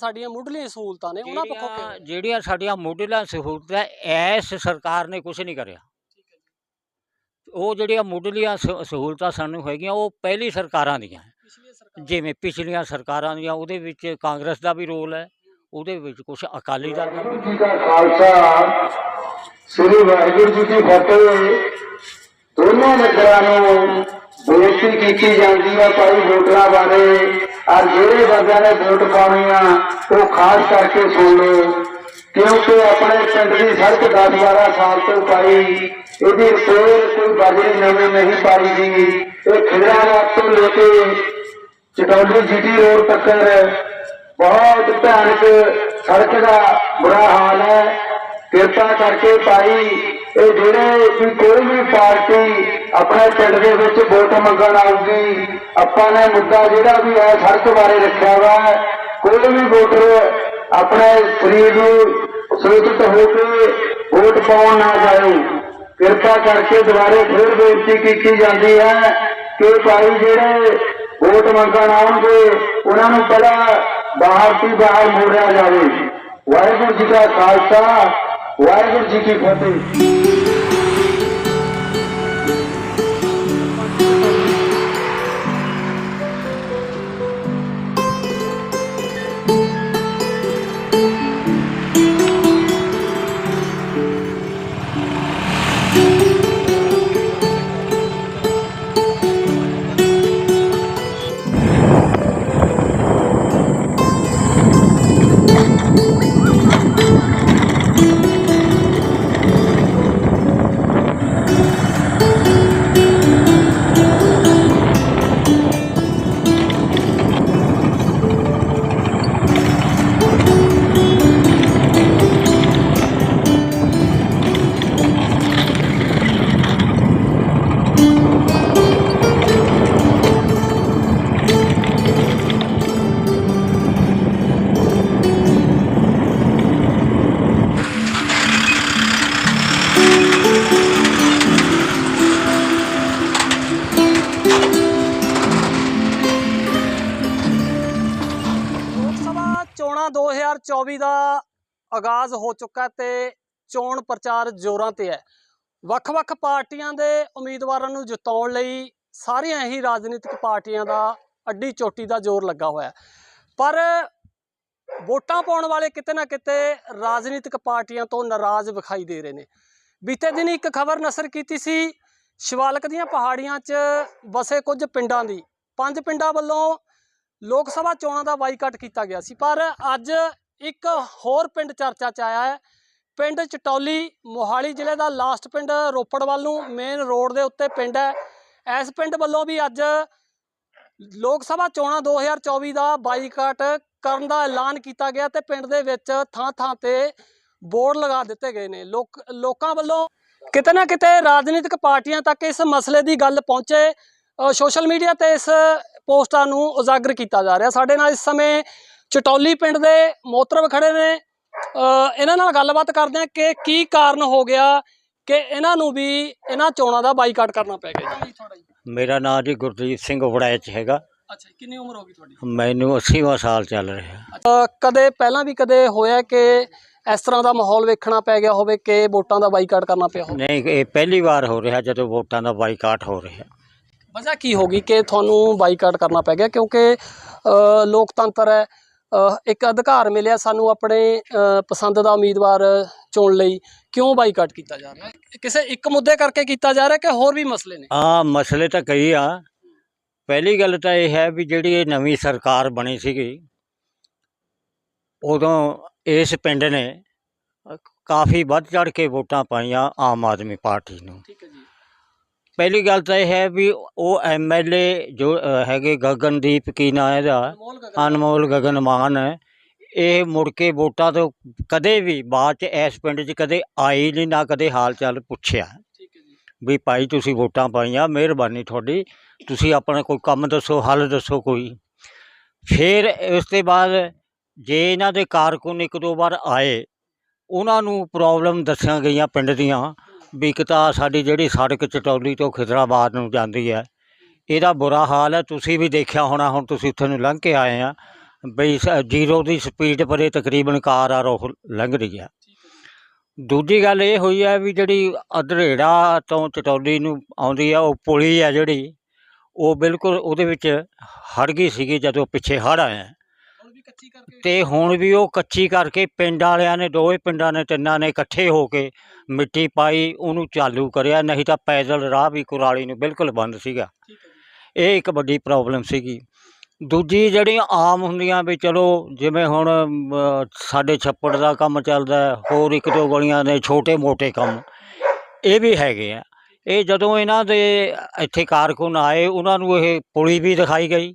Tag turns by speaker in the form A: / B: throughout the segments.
A: ਸਾਡੀਆਂ ਮੁੱਢਲੀਆਂ ਸਹੂਲਤਾਂ ਨੇ ਉਹਨਾਂ ਪੱਖੋਂ
B: ਜਿਹੜੀਆਂ-
A: ਕਿਵੇਂ?
B: ਜਿਹੜੀਆਂ ਸਾਡੀਆਂ ਮੁੱਢਲੀਆਂ ਸਹੂਲਤਾਂ ਐਸ ਸਰਕਾਰ ਨੇ ਕੁਝ ਨਹੀਂ ਕਰਿਆ। ਉਹ ਜਿਹੜੀਆਂ ਮੁੱਢਲੀਆਂ ਸ- ਸਹੂਲਤਾਂ ਸਾਨੂੰ ਹੈਗੀਆਂ ਉਹ ਪਹਿਲੀ ਸਰਕਾਰਾਂ ਦੀਆਂ। ਹੈ।
A: ਪਿਛਲੀਆਂ ਸਰਕਾਰਾਂ।
B: ਜਿਵੇਂ ਪਿਛਲੀਆਂ ਸਰਕਾਰਾਂ ਦੀਆਂ ਉਹਦੇ ਵਿੱਚ ਕਾਂਗਰਸ ਦਾ ਵੀ ਰੋਲ ਹੈ ਉਹਦੇ ਵਿੱਚ ਕੁਝ ਅਕਾਲੀ ਦਲ ਦਾ ਵੀ
C: ਵਾਹਿਗੁਰੂ ਜੀ ਕਾ ਖਾਲਸਾ ਸ੍ਰੀ ਵਾਹਿਗੁਰੂ ਜੀ ਕੀ ਫਤਿਹ। ਦੋਨੋਂ ਨਗਰਾਂ ਨੂੰ ਬੇਨਤੀ ਕੀਤੀ ਜਾਂਦੀ ਹੈ ਭਾਈ ਵੋਟਰਾਂ ਬਾਰੇ। ਔਰ ਜਿਹੜੇ ਬੰਦਿਆਂ ਨੇ ਵੋਟ ਪਾਉਣੀ ਆ, ਉਹ ਖਾਸ ਕਰਕੇ ਸੁਣ ਲਓ। ਕਿਉਂਕਿ ਆਪਣੇ ਪਿੰਡ ਦੀ ਸੜਕ 10 12 ਸਾਲ ਤੋਂ ਪਾਈ, ਇਹਦੀ ਰਿਪੇਅਰ ਕੋਈ ਬਾਜਰੀ ਨਵੀਂ ਨਹੀਂ ਪਾਈ ਗਈ ਇਹ ਖਿਦਰਾਬਾਦ ਤੋਂ ਲੈ ਕੇ ਚਟੌਲੀ ਜੀਟੀ ਰੋਡ ਤੱਕ ਬਹੁਤ ਭਿਆਨਕ ਸੜਕ ਦਾ ਬੁਰਾ ਹਾਲ ਹੈ। ਕਿਰਪਾ ਕਰਕੇ ਭਾਈ ਇਹ ਜਿਹੜੇ ਵੀ ਕੋਈ ਵੀ ਪਾਰਟੀ ਆਪਣੇ ਪਿੰਡ ਦੇ ਵਿੱਚ ਵੋਟ ਮੰਗਣ ਆਊਗੀ, ਆਪਾਂ ਨੇ ਮੁੱਦਾ ਜਿਹੜਾ ਵੀ ਹੈ ਸੜਕ ਬਾਰੇ ਰੱਖਿਆ ਵਾ। ਕੋਈ ਵੀ ਵੋਟਰ ਆਪਣੇ ਸਰੀਰ ਨੂੰ ਸੁਰੱਖਿਅਤ ਹੋ ਕੇ ਵੋਟ ਪਾਉਣ ਨਾ ਜਾਏ, ਕਿਰਪਾ ਕਰਕੇ ਦੁਬਾਰੇ ਫਿਰ ਬੇਨਤੀ ਕੀਤੀ ਜਾਂਦੀ ਹੈ ਕਿ ਭਾਈ ਜਿਹੜੇ ਵੋਟ ਮੰਗਣ ਆਉਣਗੇ, ਉਹਨਾਂ ਨੂੰ ਪਹਿਲਾਂ ਬਾਹਰ ਦੀ ਬਾਹਰ ਮੋੜਿਆ ਜਾਵੇ। ਵਾਹਿਗੁਰੂ ਜੀ ਦਾ ਖਾਲਸਾ ਵਾਹਿਗੁਰੂ ਜੀ ਕੀ ਫਤਿਹ।
A: ਸਭਾ ਚੋਣਾਂ 2024 ਦਾ ਆਗਾਜ਼ ਹੋ ਚੁੱਕਾ ਤੇ ਚੋਣ ਪ੍ਰਚਾਰ ਜ਼ੋਰਾਂ ਤੇ ਹੈ। ਵੱਖ-ਵੱਖ ਪਾਰਟੀਆਂ ਦੇ ਉਮੀਦਵਾਰਾਂ ਨੂੰ ਜਿਤਾਉਣ ਲਈ ਸਾਰੀਆਂ ਹੀ ਰਾਜਨੀਤਿਕ ਪਾਰਟੀਆਂ ਦਾ ਅੱਡੀ ਚੋਟੀ ਦਾ ਜ਼ੋਰ ਲੱਗਾ ਹੋਇਆ ਪਰ ਵੋਟਾਂ ਪਾਉਣ ਵਾਲੇ ਕਿਤੇ ਨਾ ਕਿਤੇ ਰਾਜਨੀਤਿਕ ਪਾਰਟੀਆਂ ਤੋਂ ਨਾਰਾਜ਼ ਵਿਖਾਈ ਦੇ ਰਹੇ ਨੇ। ਬੀਤੇ ਦਿਨ ਇੱਕ ਖਬਰ ਨਸਰ ਕੀਤੀ ਸੀ, ਸ਼ਿਵਾਲਕ ਦੀਆਂ ਪਹਾੜੀਆਂ 'ਚ ਵਸੇ ਕੁਝ ਪਿੰਡਾਂ ਦੀ। ਪੰਜ ਪਿੰਡਾਂ ਵੱਲੋਂ ਲੋਕ ਸਭਾ ਚੋਣਾਂ ਦਾ ਬਾਈਕਾਟ ਕੀਤਾ ਗਿਆ ਸੀ, ਪਰ ਅੱਜ ਇੱਕ ਹੋਰ ਪਿੰਡ ਚਰਚਾ 'ਚ ਆਇਆ ਹੈ ਪਿੰਡ ਚਟੌਲੀ ਮੋਹਾਲੀ ਜ਼ਿਲ੍ਹੇ ਦਾ ਲਾਸਟ ਪਿੰਡ ਰੋਪੜ ਵੱਲ ਨੂੰ ਮੇਨ ਰੋਡ ਦੇ ਉੱਤੇ ਪਿੰਡ ਹੈ। ਇਸ ਪਿੰਡ ਵੱਲੋਂ ਵੀ ਅੱਜ ਲੋਕ ਸਭਾ ਚੋਣਾਂ 2024 ਦਾ ਬਾਈਕਾਟ ਕਰਨ ਦਾ ਐਲਾਨ ਕੀਤਾ ਗਿਆ ਤੇ ਪਿੰਡ ਦੇ ਵਿੱਚ ਥਾਂ-ਥਾਂ ਤੇ ਬੋਰਡ ਲਗਾ ਦਿੱਤੇ ਗਏ ਨੇ। ਲੋਕ, ਲੋਕਾਂ ਵੱਲੋਂ ਕਿਤੇ ਨਾ ਕਿਤੇ ਰਾਜਨੀਤਿਕ ਪਾਰਟੀਆਂ ਤੱਕ ਇਸ ਮਸਲੇ ਦੀ ਗੱਲ ਪਹੁੰਚੇ ਸੋਸ਼ਲ ਮੀਡੀਆ ਤੇ ਇਸ ਪੋਸਟਾਂ ਨੂੰ ਉਜਾਗਰ ਕੀਤਾ ਜਾ ਰਿਹਾ। ਸਾਡੇ ਨਾਲ ਇਸ ਸਮੇਂ ਚਟੌਲੀ ਪਿੰਡ ਦੇ ਮੋਤਰਵ ਖੜੇ ਨੇ। ਇਹਨਾਂ ਨਾਲ ਗੱਲਬਾਤ ਕਰਦੇ ਹਾਂ ਕਿ ਕੀ ਕਾਰਨ ਹੋ ਗਿਆ ਕਿ ਇਹਨਾਂ ਨੂੰ ਵੀ ਇਹਨਾਂ ਚੋਣਾਂ ਦਾ ਬਾਈਕਾਟ ਕਰਨਾ ਪੈ ਗਿਆ ਜੀ। ਤੁਹਾਡਾ ਜੀ
B: ਮੇਰਾ ਨਾਮ ਜੀ ਗੁਰਦੀਪ ਸਿੰਘ ਵੜੈਚ ਹੈਗਾ।
A: ਅੱਛਾ ਕਿੰਨੀ ਉਮਰ ਹੋ ਗਈ ਤੁਹਾਡੀ?
B: ਮੈਨੂੰ 80ਵਾਂ ਸਾਲ ਚੱਲ ਰਿਹਾ।
A: ਕਦੇ ਪਹਿਲਾਂ ਵੀ ਕਦੇ ਹੋਇਆ ਕਿ ਇਸ ਤਰ੍ਹਾਂ ਦਾ ਮਾਹੌਲ ਵੇਖਣਾ ਪੈ ਗਿਆ ਹੋਵੇ ਕਿ ਵੋਟਾਂ ਦਾ ਬਾਈਕਾਟ ਕਰਨਾ ਪਿਆ ਹੋਵੇ?
B: ਨਹੀਂ ਇਹ ਪਹਿਲੀ ਵਾਰ ਹੋ ਰਿਹਾ ਜਦੋਂ ਵੋਟਾਂ ਦਾ ਬਾਈਕਾਟ ਹੋ ਰਿਹਾ।
A: ਵਜ੍ਹਾ ਕੀ ਹੋਗੀ ਕਿ ਤੁਹਾਨੂੰ ਬਾਈਕਾਟ ਕਰਨਾ ਪੈ ਗਿਆ? ਕਿਉਂਕਿ ਲੋਕਤੰਤਰ ਹੈ ਇੱਕ ਅਧਿਕਾਰ ਮਿਲਿਆ ਸਾਨੂੰ ਆਪਣੇ ਪਸੰਦ ਦਾ ਉਮੀਦਵਾਰ ਚੁਣ ਲਈ ਕਿਉਂ ਬਾਈਕਾਟ ਕੀਤਾ ਜਾ ਰਿਹਾ? ਹੈ ਕਿਸੇ ਇੱਕ ਮੁੱਦੇ ਕਰਕੇ ਕੀਤਾ ਜਾ ਰਿਹਾ ਕਿ ਹੋਰ ਵੀ ਮਸਲੇ ਨੇ?
B: ਆ ਮਸਲੇ ਤਾਂ ਕਈ ਆ। ਪਹਿਲੀ ਗੱਲ ਤਾਂ ਇਹ ਹੈ ਵੀ ਜਿਹੜੀ ਇਹ ਨਵੀਂ ਸਰਕਾਰ ਬਣੀ ਸੀਗੀ ਉਦੋਂ ਇਸ ਪਿੰਡ ਨੇ ਕਾਫੀ ਵੱਧ ਚੜ ਕੇ ਵੋਟਾਂ ਪਾਈਆਂ ਆਮ ਆਦਮੀ ਪਾਰਟੀ ਨੂੰ।
A: ਠੀਕ ਹੈ ਜੀ।
B: ਪਹਿਲੀ ਗੱਲ ਤਾਂ ਇਹ ਹੈ ਵੀ ਉਹ ਐਮਐਲਏ ਜੋ ਅ, ਹੈਗੇ ਗਗਨਦੀਪ ਕੀ ਨਾਂ ਇਹਦਾ?
A: ਅਨਮੋਲ ਗਗਨ
B: ਮਾਨ ਇਹ ਮੁੜ ਕੇ ਵੋਟਾਂ ਤੋਂ ਕਦੇ ਵੀ ਬਾਅਦ ਚ ਇਸ ਪਿੰਡ 'ਚ ਕਦੇ ਆਈ ਨਹੀਂ ਨਾ ਕਦੇ ਹਾਲ ਚਾਲ ਪੁੱਛਿਆ।
A: ਠੀਕ ਹੈ ਜੀ।
B: ਵੀ ਭਾਈ ਤੁਸੀਂ ਵੋਟਾਂ ਪਾਈਆਂ ਮਿਹਰਬਾਨੀ ਤੁਹਾਡੀ। ਤੁਸੀਂ ਆਪਣਾ ਕੋਈ ਕੰਮ ਦੱਸੋ ਹੱਲ ਦੱਸੋ ਕੋਈ। ਫਿਰ ਉਸ ਤੋਂ ਬਾਅਦ ਜੇ ਇਹਨਾਂ ਦੇ ਕਾਰਕੁਨ ਇੱਕ ਦੋ ਵਾਰ ਆਏ ਉਹਨਾਂ ਨੂੰ ਪ੍ਰੋਬਲਮ ਦੱਸੀਆਂ ਗਈਆਂ ਪਿੰਡ ਦੀਆਂ। ਵੀ ਇੱਕ ਤਾਂ ਸਾਡੀ ਜਿਹੜੀ ਸੜਕ ਚਟੌਲੀ ਤੋਂ ਖਿਦਰਾਬਾਦ ਨੂੰ ਜਾਂਦੀ ਹੈ, ਇਹਦਾ ਬੁਰਾ ਹਾਲ ਹੈ। ਤੁਸੀਂ ਵੀ ਦੇਖਿਆ ਹੋਣਾ, ਹੁਣ ਤੁਸੀਂ ਉੱਥੇ ਨੂੰ ਲੰਘ ਕੇ ਆਏ ਆ ਬਈ ਜ਼ੀਰੋ ਦੀ ਸਪੀਡ ਪਰੇ ਤਕਰੀਬਨ ਕਾਰ ਆ ਉਹ ਲੰਘ ਰਹੀ ਆ ਦੂਜੀ ਗੱਲ ਇਹ ਹੋਈ ਹੈ ਵੀ ਜਿਹੜੀ ਅਧਰੇੜਾ ਤੋਂ ਚਟੌਲੀ ਨੂੰ ਆਉਂਦੀ ਆ, ਉਹ ਪੁਲੀ ਆ ਜਿਹੜੀ, ਉਹ ਬਿਲਕੁਲ ਉਹਦੇ ਵਿੱਚ ਹੜ ਗਈ ਸੀਗੀ ਜਦੋਂ ਪਿੱਛੇ ਹੜ ਆਇਆ।
A: ਹੁਣ ਵੀ ਕੱਚੀ ਕਰਕੇ
B: ਤੇ ਹੁਣ ਵੀ ਉਹ ਕੱਚੀ ਕਰਕੇ ਪਿੰਡ ਵਾਲਿਆਂ ਨੇ ਦੋਵੇਂ ਪਿੰਡਾਂ ਨੇ ਤਿੰਨਾਂ ਨੇ ਇਕੱਠੇ ਹੋ ਕੇ ਮਿੱਟੀ ਪਾਈ ਉਹਨੂੰ ਚਾਲੂ ਕਰਿਆ ਨਹੀਂ ਤਾਂ ਪੈਦਲ ਰਾਹ ਵੀ ਕੁਰਾਲੀ ਨੂੰ ਬਿਲਕੁਲ ਬੰਦ ਸੀਗਾ।
A: ਠੀਕ ਹੈ ਜੀ।
B: ਇਹ ਇੱਕ ਵੱਡੀ ਪ੍ਰੋਬਲਮ ਸੀਗੀ। ਦੂਜੀ ਜਿਹੜੀਆਂ ਆਮ ਹੁੰਦੀਆਂ ਵੀ ਚਲੋ ਜਿਵੇਂ ਹੁਣ ਅਮ, ਸਾਡੇ ਛੱਪੜ ਦਾ ਕੰਮ ਚੱਲਦਾ ਹੈ, ਹੋਰ ਇੱਕ ਦੋ ਗਲੀਆਂ ਨੇ ਛੋਟੇ ਮੋਟੇ ਕੰਮ ਇਹ ਵੀ ਹੈਗੇ ਆ। ਇਹ ਜਦੋਂ ਇਹਨਾਂ ਦੇ ਇੱਥੇ ਕਾਰਕੁਨ ਆਏ ਉਹਨਾਂ ਨੂੰ ਇਹ ਪੁਲੀ ਵੀ ਦਿਖਾਈ ਗਈ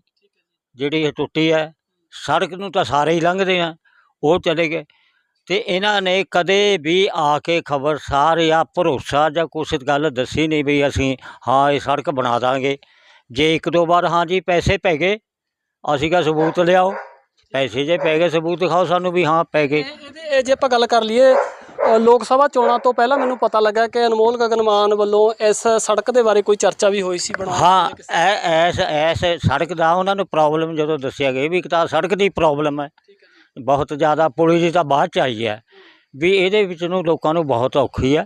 B: ਜਿਹੜੀ ਇਹ ਟੁੱਟੀ ਹੈ। ਸੜਕ ਨੂੰ ਤਾਂ ਸਾਰੇ ਹੀ ਲੰਘਦੇ ਆ, ਉਹ ਚਲੇ ਗਏ। ਤੇ ਇਹਨਾਂ ਨੇ ਕਦੇ ਵੀ ਆ ਕੇ ਖਬਰਸਾਰ ਜਾਂ ਭਰੋਸਾ ਜਾਂ ਕੁਛ ਗੱਲ ਦੱਸੀ ਨਹੀਂ ਵੀ ਅਸੀਂ, ਹਾਂ, ਇਹ ਸੜਕ ਬਣਾ ਦਾਂਗੇ। ਜੇ ਇੱਕ ਦੋ ਵਾਰ, ਹਾਂ ਜੀ, ਪੈਸੇ ਪੈ ਗਏ, ਅਸੀਂ ਕਾ ਸਬੂਤ ਲਿਆਓ। ਪੈਸੇ ਜੇ ਪੈ ਗਏ, ਸਬੂਤ ਦਿਖਾਓ ਸਾਨੂੰ ਵੀ ਹਾਂ, ਪੈ ਗਏ।
A: ਇਹ- ਇਹਦੇ ਇਹ ਜੇ ਆਪਾਂ ਗੱਲ ਕਰ ਲਈਏ ਲੋਕ ਸਭਾ ਚੋਣਾਂ ਤੋਂ ਪਹਿਲਾਂ ਮੈਨੂੰ ਪਤਾ ਲੱਗਾ ਕਿ ਅਨਮੋਲ ਗਗਨਮਾਨ ਵੱਲੋਂ ਇਸ ਸੜਕ ਦੇ ਬਾਰੇ ਕੋਈ ਚਰਚਾ ਵੀ ਹੋਈ ਸੀ ਬਣਾਉਣ
B: ਹਾਂ ਐ ਐਸ ਐਸ ਸੜਕ ਦਾ ਉਹਨਾਂ ਨੂੰ ਪ੍ਰੋਬਲਮ ਜਦੋਂ ਦੱਸਿਆ ਗਿਆ ਵੀ ਇੱਕ ਤਾਂ ਸੜਕ ਦੀ ਪ੍ਰੋਬਲਮ ਹੈ।
A: ਹੈ
B: ਬਹੁਤ ਜ਼ਿਆਦਾ ਪੁਲੀ ਦੀ ਤਾਂ ਬਾਅਦ ਚ ਆਈ ਹੈ। ਵੀ ਇਹਦੇ ਵਿੱਚ ਨੂੰ ਲੋਕਾਂ ਨੂੰ ਬਹੁਤ ਔਖੀ ਹੈ।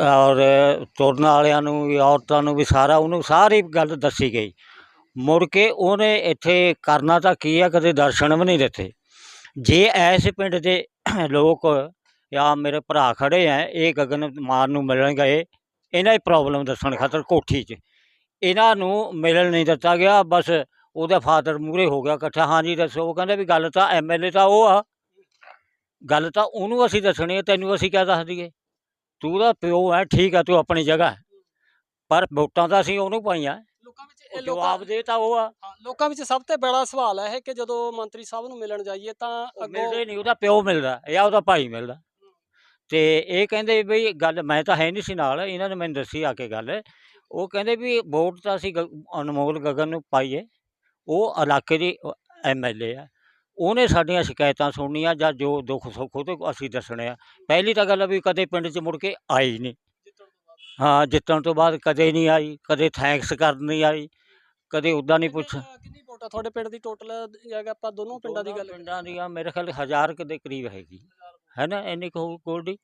B: ਔਰ ਤੁਰਨ ਵਾਲਿਆਂ ਨੂੰ ਵੀ ਔਰਤਾਂ ਨੂੰ ਵੀ ਸਾਰਾ ਉਹਨੂੰ ਸਾਰੀ ਗੱਲ ਦੱਸੀ ਗਈ। ਮੁੜ ਕੇ ਉਹਨੇ ਇੱਥੇ ਕਰਨਾ ਤਾਂ ਕੀ ਆ ਕਦੇ ਦਰਸ਼ਨ ਵੀ ਨਹੀਂ ਦਿੱਤੇ। ਜੇ ਐਸ ਪਿੰਡ ਦੇ ਲੋਕ ਜਾਂ ਮੇਰੇ ਭਰਾ ਖੜੇ ਆ ਇਹ ਗਗਨ ਮਾਨ ਨੂੰ ਮਿਲਣ ਗਏ। ਇਹਨਾਂ ਦੀ ਪ੍ਰੋਬਲਮ ਦੱਸਣ ਖਾਤਰ ਕੋਠੀ 'ਚ। ਇਹਨਾਂ ਨੂੰ ਮਿਲਣ ਨਹੀਂ ਦਿੱਤਾ ਗਿਆ ਬਸ ਉਹਦਾ ਫਾਦਰ ਮੂਰੇ ਹੋ ਗਿਆ ਇਕੱਠਾ। ਹਾਂਜੀ ਦੱਸੋ ਉਹ ਕਹਿੰਦੇ ਵੀ ਗੱਲ ਤਾਂ ਐਮਐਲਏ ਤਾਂ ਉਹ ਆ। ਗੱਲ ਤਾਂ ਉਹਨੂੰ ਅਸੀਂ ਦੱਸਣੀ ਹੈ ਤੈਨੂੰ ਅਸੀਂ ਕਿਆ ਦੱਸ ਦਈਏ? ਤੂੰ ਦਾ ਪਿਓ ਹੈ ਠੀਕ ਹੈ ਤੂੰ ਆਪਣੀ ਜਗ੍ਹਾ। ਪਰ ਵੋਟਾਂ ਤਾਂ ਅਸੀਂ ਉਹਨੂੰ ਪਾਈਆਂ।
A: ਲੋਕਾਂ ਵਿੱਚ
B: ਉਹ
A: ਇਹ ਲੋਕਾਂ
B: ਜਵਾਬ ਦੇ ਤਾਂ ਉਹ ਆ।
A: ਲੋਕਾਂ ਵਿੱਚ ਸਭ ਤੋਂ ਬੜਾ ਸਵਾਲ ਹੈ ਇਹ ਕਿ ਜਦੋਂ ਮੰਤਰੀ ਸਾਹਿਬ ਨੂੰ ਮਿਲਣ ਜਾਈਏ ਤਾਂ ਅੱਗੋਂ
B: ਮਿਲਦੇ ਨਹੀਂ ਉਹਦਾ ਪਿਓ ਮਿਲਦਾ ਜਾਂ ਉਹਦਾ ਭਾਈ ਮਿਲਦਾ। ਤੇ ਇਹ ਕਹਿੰਦੇ ਵੀ ਗੱਲ ਮੈਂ ਤਾਂ ਹੈ ਨਹੀਂ ਸੀ ਨਾਲ ਇਹਨਾਂ ਨੇ ਮੈਨੂੰ ਦੱਸੀ ਆ ਕੇ ਗੱਲ। ਉਹ ਕਹਿੰਦੇ ਵੀ ਵੋਟ ਤਾਂ ਅਸੀਂ ਗ- ਅਨਮੋਲ ਗਗਨ ਨੂੰ ਪਾਈਏ ਉਹ ਇਲਾਕੇ ਦੀ ਐਮਐਲਏ ਆ। ਉਹਨੇ ਸਾਡੀਆਂ ਸ਼ਿਕਾਇਤਾਂ ਸੁਣਨੀਆਂ ਜਾਂ ਜੋ ਦੁੱਖ ਸੁੱਖ ਉਹਦੇ ਕੋਲ ਅਸੀਂ ਦੱਸਣੇ ਆ। ਪਹਿਲੀ ਤਾਂ ਗੱਲ ਆ ਵੀ ਕਦੇ ਪਿੰਡ 'ਚ ਮੁੜ ਕੇ ਆਈ ਨਹੀਂ। ਹਾਂ ਜਿੱਤਣ ਤੋਂ ਬਾਅਦ ਕਦੇ ਨਹੀਂ ਆਈ ਕਦੇ ਥੈਂਕਸ ਕਰਨ ਨਹੀਂ ਆਈ ਕਦੇ ਉੱਦਾਂ ਨਹੀਂ ਪੁੱਛ
A: ਕਿੰਨੇ, ਵੋਟ ਆ ਤੁਹਾਡੇ ਪਿੰਡ ਦੀ ਟੋਟਲ ਜੇ ਆਪਾਂ ਦੋਨੋਂ ਪਿੰਡਾਂ ਦੀ ਗੱਲ
B: ਪਿੰਡਾਂ ਦੀਆਂ ਮੇਰੇ ਖਿਆਲ ਹਜ਼ਾਰ ਕੁ ਦੇ ਕਰੀਬ ਹੈਗੀ। ਹੈ ਨਾ ਇੰਨੀ ਕੁ ਗੋਲਡੀ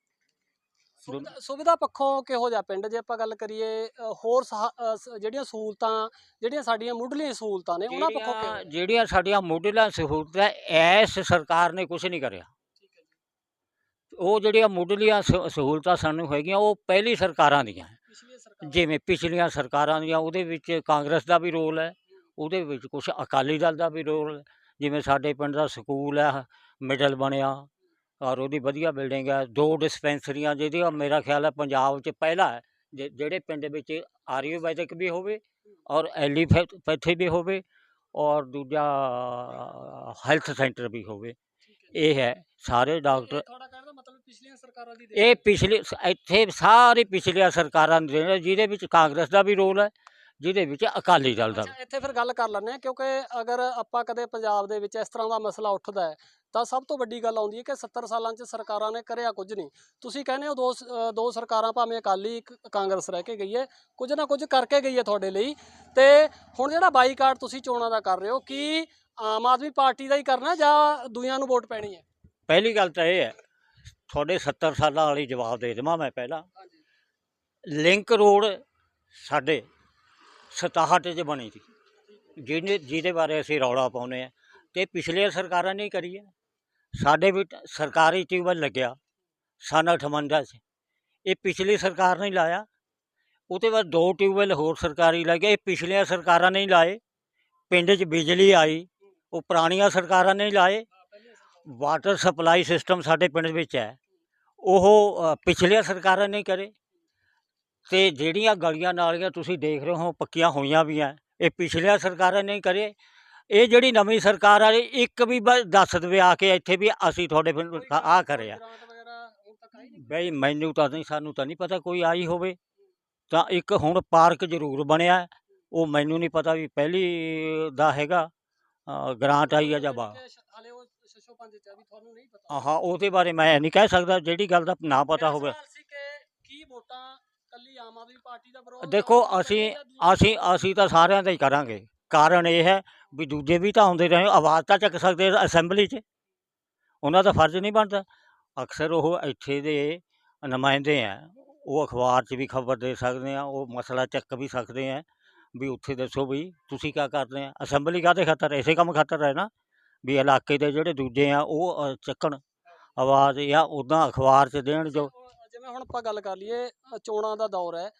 A: ਸੁਵਿਧਾ- ਸੁਵਿਧਾ ਪੱਖੋਂ ਕਿਹੋ ਜਿਹਾ ਪਿੰਡ ਜੇ ਆਪਾਂ ਗੱਲ ਕਰੀਏ ਅ, ਹੋਰ ਸਹਾ- ਅ, ਸ- ਜਿਹੜੀਆਂ ਸਹੂਲਤਾਂ ਜਿਹੜੀਆਂ ਸਾਡੀਆਂ ਮੁੱਢਲੀਆਂ ਸਹੂਲਤਾਂ ਨੇ ਉਹਨਾਂ ਪੱਖੋਂ ਕਿਹੋ
B: ਜਿਹੜੀਆਂ ਜਿਹੜੀਆਂ ਸਾਡੀਆਂ ਮੁੱਢਲੀਆਂ ਸਹੂਲਤਾਂ ਐਸ ਸਰਕਾਰ ਨੇ ਕੁਝ ਨਹੀਂ ਕਰਿਆ। ਉਹ ਜਿਹੜੀਆਂ ਮੁੱਢਲੀਆਂ ਸ- ਸਹੂਲਤਾਂ ਸਾਨੂੰ ਹੈਗੀਆਂ ਉਹ ਪਹਿਲੀ ਸਰਕਾਰਾਂ ਦੀਆਂ ਹੈ।
A: ਪਿਛਲੀ ਸਰਕਾਰ
B: ਜਿਵੇਂ ਪਿਛਲੀਆਂ ਸਰਕਾਰਾਂ ਦੀਆਂ ਉਹਦੇ ਵਿੱਚ ਕਾਂਗਰਸ ਦਾ ਵੀ ਰੋਲ ਹੈ ਉਹਦੇ ਵਿੱਚ ਕੁਝ ਅਕਾਲੀ ਦਲ ਦਾ ਵੀ ਰੋਲ ਹੈ। ਜਿਵੇਂ ਸਾਡੇ ਪਿੰਡ ਦਾ ਸਕੂਲ ਹੈ ਮਿਡਲ ਬਣਿਆ ਔਰ ਉਹਦੀ ਵਧੀਆ ਬਿਲਡਿੰਗ ਹੈ ਦੋ ਡਿਸਪੈਂਸਰੀਆਂ ਜਿਹਦੀਆਂ ਮੇਰਾ ਖਿਆਲ ਹੈ ਪੰਜਾਬ 'ਚ ਪਹਿਲਾ ਹੈ ਜਿ- ਜਿਹੜੇ ਪਿੰਡ ਵਿੱਚ ਆਯੁਰਵੈਦਿਕ ਵੀ ਹੋਵੇ ਔਰ ਐਲੀਪੈਥੀ ਵੀ ਹੋਵੇ ਔਰ ਦੂਜਾ ਹੈਲਥ ਸੈਂਟਰ ਵੀ ਹੋਵੇ। ਇਹ ਹੈ ਸਾਰੇ ਡਾਕਟਰ
A: ਇਹ ਤੁਹਾਡਾ ਕਹਿਣ ਦਾ ਮਤਲਬ ਪਿਛਲੀਆਂ ਸਰਕਾਰਾਂ ਦੀ ਦੇਣ
B: ਇਹ। ਪਿਛਲੇ ਸ- ਇੱਥੇ ਸਾਰੇ ਪਿਛਲੀਆਂ ਸਰਕਾਰਾਂ ਦੇ ਨੇ, ਜਿਹਦੇ ਵਿੱਚ ਕਾਂਗਰਸ ਦਾ ਵੀ ਰੋਲ ਹੈ ਜਿਹਦੇ ਵਿੱਚ ਅਕਾਲੀ ਦਲ ਦਾ ਵੀ।
A: ਅੱਛਾ ਇੱਥੇ ਫਿਰ ਗੱਲ ਕਰ ਲੈਂਦੇ ਆ ਕਿਉਂਕਿ ਅਗਰ ਆਪਾਂ ਕਦੇ ਪੰਜਾਬ ਦੇ ਵਿੱਚ ਇਸ ਤਰ੍ਹਾਂ ਦਾ ਮਸਲਾ ਉੱਠਦਾ ਹੈ ਤਾਂ ਸਭ ਤੋਂ ਵੱਡੀ ਗੱਲ ਆਉਂਦੀ ਹੈ ਕਿ 70 ਸਾਲਾਂ 'ਚ ਸਰਕਾਰਾਂ ਨੇ ਕਰਿਆ ਕੁਝ ਨਹੀਂ। ਤੁਸੀਂ ਕਹਿੰਦੇ ਹੋ ਦੋ ਦੋ ਸਰਕਾਰਾਂ ਭਾਵੇਂ ਅਕਾਲੀ ਇੱਕ ਕਾਂਗਰਸ ਰਹਿ ਕੇ ਗਈ ਹੈ ਕੁਝ ਨਾ ਕੁਝ ਕਰਕੇ ਗਈ ਹੈ ਤੁਹਾਡੇ ਲਈ। ਤੇ ਹੁਣ ਜਿਹੜਾ ਬਾਈਕਾਟ ਤੁਸੀਂ ਚੋਣਾਂ ਦਾ ਕਰ ਰਹੇ ਹੋ ਕੀ ਆਮ ਆਦਮੀ ਪਾਰਟੀ ਦਾ ਹੀ ਕਰਨਾ ਜਾਂ ਦੂਜਿਆਂ ਨੂੰ ਵੋਟ ਪੈਣੀ ਹੈ?
B: ਪਹਿਲੀ ਗੱਲ ਤਾਂ ਇਹ ਹੈ ਤੁਹਾਡੇ 70 ਸਾਲਾਂ ਵਾਲੀ ਜਵਾਬ ਦੇ ਦੇਵਾਂ ਮੈਂ ਪਹਿਲਾਂ। ਲਿੰਕ ਰੋਡ ਸਾਡੇ 67 'ਚ ਬਣੀ ਸੀ ਜਿਹਨੇ ਜਿਹਦੇ ਬਾਰੇ ਅਸੀਂ ਰੌਲਾ ਪਾਉਂਦੇ ਆ ਤੇ ਪਿਛਲੀਆਂ ਸਰਕਾਰਾਂ ਨੇ ਹੀ ਕਰੀ ਹੈ। ਸਾਡੇ ਵੀ ਸਰਕਾਰੀ ਟਿਊਬਵੈੱਲ ਲੱਗਿਆ ਸਨ 58 'ਚ ਇਹ ਪਿਛਲੀ ਸਰਕਾਰ ਨੇ ਲਾਇਆ। ਉਹਦੇ ਬਾਅਦ ਦੋ ਟਿਊਬਵੈੱਲ ਹੋਰ ਸਰਕਾਰੀ ਲੱਗੇ ਇਹ ਪਿਛਲੀਆਂ ਸਰਕਾਰਾਂ ਨੇ ਲਾਏ। ਪਿੰਡ 'ਚ ਬਿਜਲੀ ਆਈ, ਉਹ ਪੁਰਾਣੀਆਂ ਸਰਕਾਰਾਂ ਨੇ ਲਾਏ। ਵਾਟਰ ਸਪਲਾਈ ਸਿਸਟਮ ਸਾਡੇ ਪਿੰਡ ਵਿੱਚ ਹੈ। ਉਹ ਪਿਛਲੀਆਂ ਸਰਕਾਰਾਂ ਨੇ ਕਰੇ। ਤੇ ਜਿਹੜੀਆਂ ਗਲੀਆਂ ਨਾਲੀਆਂ ਤੁਸੀਂ ਦੇਖ ਰਹੇ ਹੋ ਪੱਕੀਆਂ ਹੋਈਆਂ ਵੀ ਆ ਇਹ ਪਿਛਲੀਆਂ ਸਰਕਾਰਾਂ ਨੇ ਕਰੇ। ਇਹ ਜਿਹੜੀ ਨਵੀਂ ਸਰਕਾਰ ਆ ਇਹ ਇੱਕ ਵੀ ਬਸ ਦੱਸ ਦੇਵੇ ਆ ਕੇ ਇੱਥੇ ਵੀ ਅਸੀਂ ਤੁਹਾਡੇ ਪਿੰਡ ਆ ਕਰਿਆ। ਬਈ ਮੈਨੂੰ ਤਾਂ ਨਹੀਂ ਸਾਨੂੰ ਤਾਂ ਨਹੀਂ ਪਤਾ ਕੋਈ ਆਈ ਹੋਵੇ। ਤਾਂ ਇੱਕ ਹੁਣ ਪਾਰਕ ਜ਼ਰੂਰ ਬਣਿਆ ਉਹ ਮੈਨੂੰ ਨਹੀਂ ਪਤਾ ਵੀ ਪਹਿਲੀ ਦਾ ਹੈਗਾ ਅ, ਗ੍ਰਾਂਟ ਆਈ ਆ ਜਾਂ ਬਾ
A: ਹਾਲੇ ਉਹ ਸ਼ਸ਼ੋ ਪੰਜ ਚ ਆ ਵੀ ਤੁਹਾਨੂੰ ਨਹੀਂ ਪਤਾ
B: ਹਾਂ ਉਹਦੇ ਬਾਰੇ ਮੈਂ ਨਹੀਂ ਕਹਿ ਸਕਦਾ ਜਿਹੜੀ ਗੱਲ ਦਾ ਨਾ ਪਤਾ
A: ਮੇਰਾ
B: ਹੋਵੇ।
A: ਸਵਾਲ ਸੀ ਕਿ ਕੀ ਵੋਟਾਂ ਕੱਲੀ ਆਮ ਆਦਮੀ ਪਾਰਟੀ ਦਾ ਵਿਰੋਧ
B: ਦੇਖੋ ਅਸੀਂ
A: ਦੂਜੀ
B: ਅਸੀਂ ਅਸੀਂ ਤਾਂ ਸਾਰਿਆਂ ਦਾ ਹੀ ਕਰਾਂਗੇ। ਕਾਰਨ ਇਹ ਹੈ ਵੀ ਦੂਜੇ ਵੀ ਤਾਂ ਆਉਂਦੇ ਰਹੇ, ਆਵਾਜ਼ ਤਾਂ ਚੱਕ ਸਕਦੇ ਅਸੈਂਬਲੀ 'ਚ। ਉਹਨਾਂ ਦਾ ਫਰਜ਼ ਨਹੀਂ ਬਣਦਾ। ਅਕਸਰ ਉਹ ਇੱਥੇ ਦੇ ਨੁਮਾਇੰਦੇ ਆ, ਉਹ ਅਖਬਾਰ 'ਚ ਵੀ ਖਬਰ ਦੇ ਸਕਦੇ ਆ, ਉਹ ਮਸਲਾ ਚੱਕ ਵੀ ਸਕਦੇ ਆ, ਵੀ ਉੱਥੇ ਦੱਸੋ ਵੀ ਤੁਸੀਂ ਕੀ ਕਰਦੇ ਆ? ਅਸੈਂਬਲੀ ਕਾਹਦੇ ਖਾਤਰ ਇਸੇ ਕੰਮ ਖਾਤਰ ਹੈ ਨਾ? ਵੀ ਇਲਾਕੇ ਦੇ ਜਿਹੜੇ ਦੂਜੇ ਆ, ਉਹ ਚੱਕਣ ਆਵਾਜ਼ ਜਾਂ ਉਦਾਂ ਅਖਬਾਰ 'ਚ ਦੇਣ ਜੋ
A: ਜਿਵੇਂ ਹੁਣ ਆਪਾਂ ਗੱਲ ਕਰ ਲਈਏ, ਚੋਣਾਂ ਦਾ ਦੌਰ ਹੈ।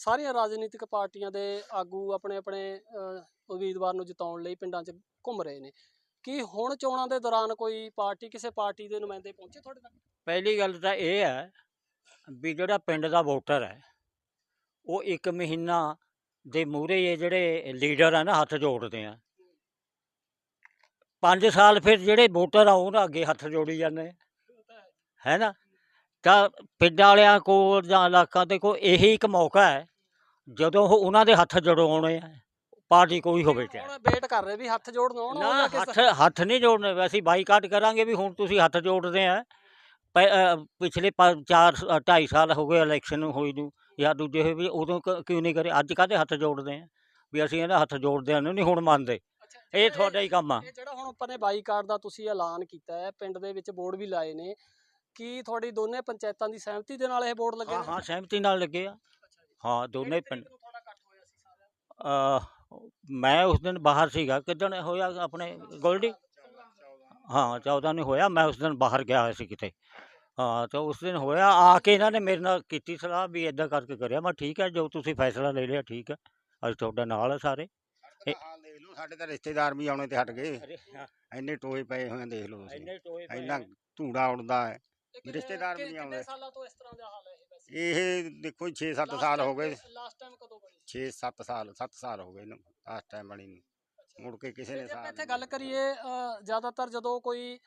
A: ਸਾਰੀਆਂ ਰਾਜਨੀਤਿਕ ਪਾਰਟੀਆਂ ਦੇ ਆਗੂ ਆਪਣੇ ਆਪਣੇ ਉਮੀਦਵਾਰ ਨੂੰ ਜਿਤਾਉਣ ਲਈ ਪਿੰਡਾਂ 'ਚ ਘੁੰਮ ਰਹੇ ਨੇ। ਕੀ ਹੁਣ ਚੋਣਾਂ ਦੇ ਦੌਰਾਨ ਕੋਈ ਪਾਰਟੀ ਕਿਸੇ ਪਾਰਟੀ ਦੇ ਨੁਮਾਇੰਦੇ ਪਹੁੰਚੇ ਤੁਹਾਡੇ ਤੱਕ?
B: ਪਹਿਲੀ ਗੱਲ ਤਾਂ ਇਹ ਹੈ ਵੀ ਜਿਹੜਾ ਪਿੰਡ ਦਾ ਵੋਟਰ ਹੈ, ਉਹ ਇੱਕ ਮਹੀਨਾ ਦੇ ਮੂਹਰੇ ਇਹ ਜਿਹੜੇ ਲੀਡਰ ਆ ਨਾ, ਹੱਥ ਜੋੜਦੇ ਆ। ਪੰਜ ਸਾਲ ਫਿਰ ਜਿਹੜੇ ਵੋਟਰ ਆ, ਉਹਨਾਂ ਅੱਗੇ ਹੱਥ ਜੋੜੀ ਜਾਂਦੇ ਹੈ ਨਾ? ਤਾਂ ਪਿੰਡਾਂ ਵਾਲਿਆਂ ਕੋਲ ਜਾਂ ਇਲਾਕਾ ਦੇ ਕੋਲ ਇਹੀ ਇੱਕ ਮੌਕਾ ਹੈ ਜਦੋਂ ਉਹ ਉਹਨਾਂ ਦੇ ਹੱਥ ਜੋੜਾਉਣੇ ਆ ਪਾਰਟੀ ਕੋਈ ਹੋਵੇ ਚਾਹੇ
A: ਹੁਣ ਵੇਟ ਕਰ ਰਹੇ ਵੀ ਹੱਥ ਜੋੜਨ ਆਉਣ ਉਹ
B: ਨਾ ਹੱਥ ਹੱਥ ਨਹੀਂ ਜੋੜਨੇ ਵੀ ਅਸੀਂ ਬਾਈਕਾਟ ਕਰਾਂਗੇ ਵੀ ਹੁਣ ਤੁਸੀਂ ਹੱਥ ਜੋੜਦੇ ਆ। ਪ- ਅ, ਪਿਛਲੇ 4 2.5 ਸਾਲ ਹੋ ਗਏ ਇਲੈਕਸ਼ਨ ਹੋਈ ਨੂੰ ਜਾਂ ਦੂਜੇ ਹੋਏ ਵੀ ਉਦੋਂ ਕ- ਕਿਉਂ ਨਹੀਂ ਕਰੇ ਅੱਜ ਕਾਹਦੇ ਹੱਥ ਜੋੜਦੇ ਆ? ਵੀ ਅਸੀਂ ਇਹਦਾ ਹੱਥ ਜੋੜਦੇ ਆ ਨਹੀਂ ਹੁਣ ਮੰਨਦੇ। ਇਹ ਤੁਹਾਡਾ ਹੀ ਕੰਮ ਆ।
A: ਇਹ ਜਿਹੜਾ ਹੁਣ ਆਪਾਂ ਨੇ ਬਾਈਕਾਟ ਦਾ ਤੁਸੀਂ ਐਲਾਨ ਕੀਤਾ ਹੈ ਪਿੰਡ ਦੇ ਵਿੱਚ ਬੋਰਡ ਵੀ ਲਾਏ ਨੇ ਕੀ ਤੁਹਾਡੀ ਦੋਨੇ ਪੰਚਾਇਤਾਂ ਦੀ ਸਹਿਮਤੀ ਦੇ ਨਾਲ ਇਹ ਬੋਰਡ ਲੱਗੇ
B: ਹਾਂ
A: ਨੇ
B: ਹਾਂ ਸਹਿਮਤੀ ਨਾਲ ਲੱਗੇ ਆ। ਹਾਂ ਦੋਨੇ ਪਿੰਡ
A: ਤੁਹਾਡਾ ਇਕੱਠ ਹੋਇਆ ਸੀ ਸਾਰਾ?
B: ਅ, ਮੈਂ ਉਸ ਦਿਨ ਬਾਹਰ ਸੀਗਾ। ਕਿਦਣ ਹੋਇਆ ਆਪਣੇ ਗੋਲਡੀ? ਹਾਂ 14 ਨੂੰ ਹੋਇਆ। ਮੈਂ ਉਸ ਦਿਨ ਬਾਹਰ ਗਿਆ ਹੋਇਆ ਸੀ ਕਿਤੇ। ਹਾਂ ਤਾਂ ਉਸ ਦਿਨ ਹੋਇਆ ਆ ਕੇ ਇਹਨਾਂ ਨੇ ਮੇਰੇ ਨਾਲ ਕੀਤੀ ਸਲਾਹ ਵੀ ਇਦਾਂ ਕਰਕੇ ਕਰਿਆ। ਮੈਂ ਠੀਕ ਹੈ ਜੋ ਤੁਸੀਂ ਫੈਸਲਾ ਲੈ ਲਿਆ ਠੀਕ ਹੈ। ਅਸੀਂ ਤੁਹਾਡੇ ਨਾਲ ਆ ਸਾਰੇ।
D: ਸਾਡੇ ਤਾਂ ਹਾਲ ਦੇਖ ਲਓ ਸਾਡੇ ਤਾਂ ਰਿਸ਼ਤੇਦਾਰ ਵੀ ਆਉਣੇ ਤੇ ਹਟ ਗਏ। ਇੰਨੇ ਟੋਏ ਪਏ ਹੋਏ ਆ ਦੇਖ ਲਓ ਤੁਸੀਂ।
B: ਇੰਨੇ ਟੋਏ।
D: ਧੂੜਾ ਉੜਦਾ ਹੈ। ਰਿਸ਼ਤੇਦਾਰ ਵੀ ਨਹੀਂ
A: ਕਿੰਨੇ
D: ਆਉਂਦੇ।
A: ਸਾਲਾਂ ਤੋਂ ਇਸ ਤਰ੍ਹਾਂ ਦਾ ਹਾਲ ਹੈ ਇਹ?
D: ਇਹ ਦੇਖੋ 6-7 ਸਾਲ ਹੋ ਗਏ।
A: ਲਾਸਟ ਟਾਈਮ ਕਦੋਂ ਬਣੀ?
D: 6-7 ਸਾਲ 7 ਸਾਲ ਹੋ ਗਏ ਇਹਨੂੰ ਲਾਸਟ ਟਾਈਮ ਬਣੀ ਨੂੰ। ਮੁੜ ਕੇ ਕਿਸੇ ਨੇ
A: ਜੇ ਆਪਾਂ
D: ਸਾਥ
A: ਇੱਥੇ ਗੱਲ ਕਰੀਏ ਅ, ਜ਼ਿਆਦਾਤਰ ਜਦੋਂ ਕੋਈ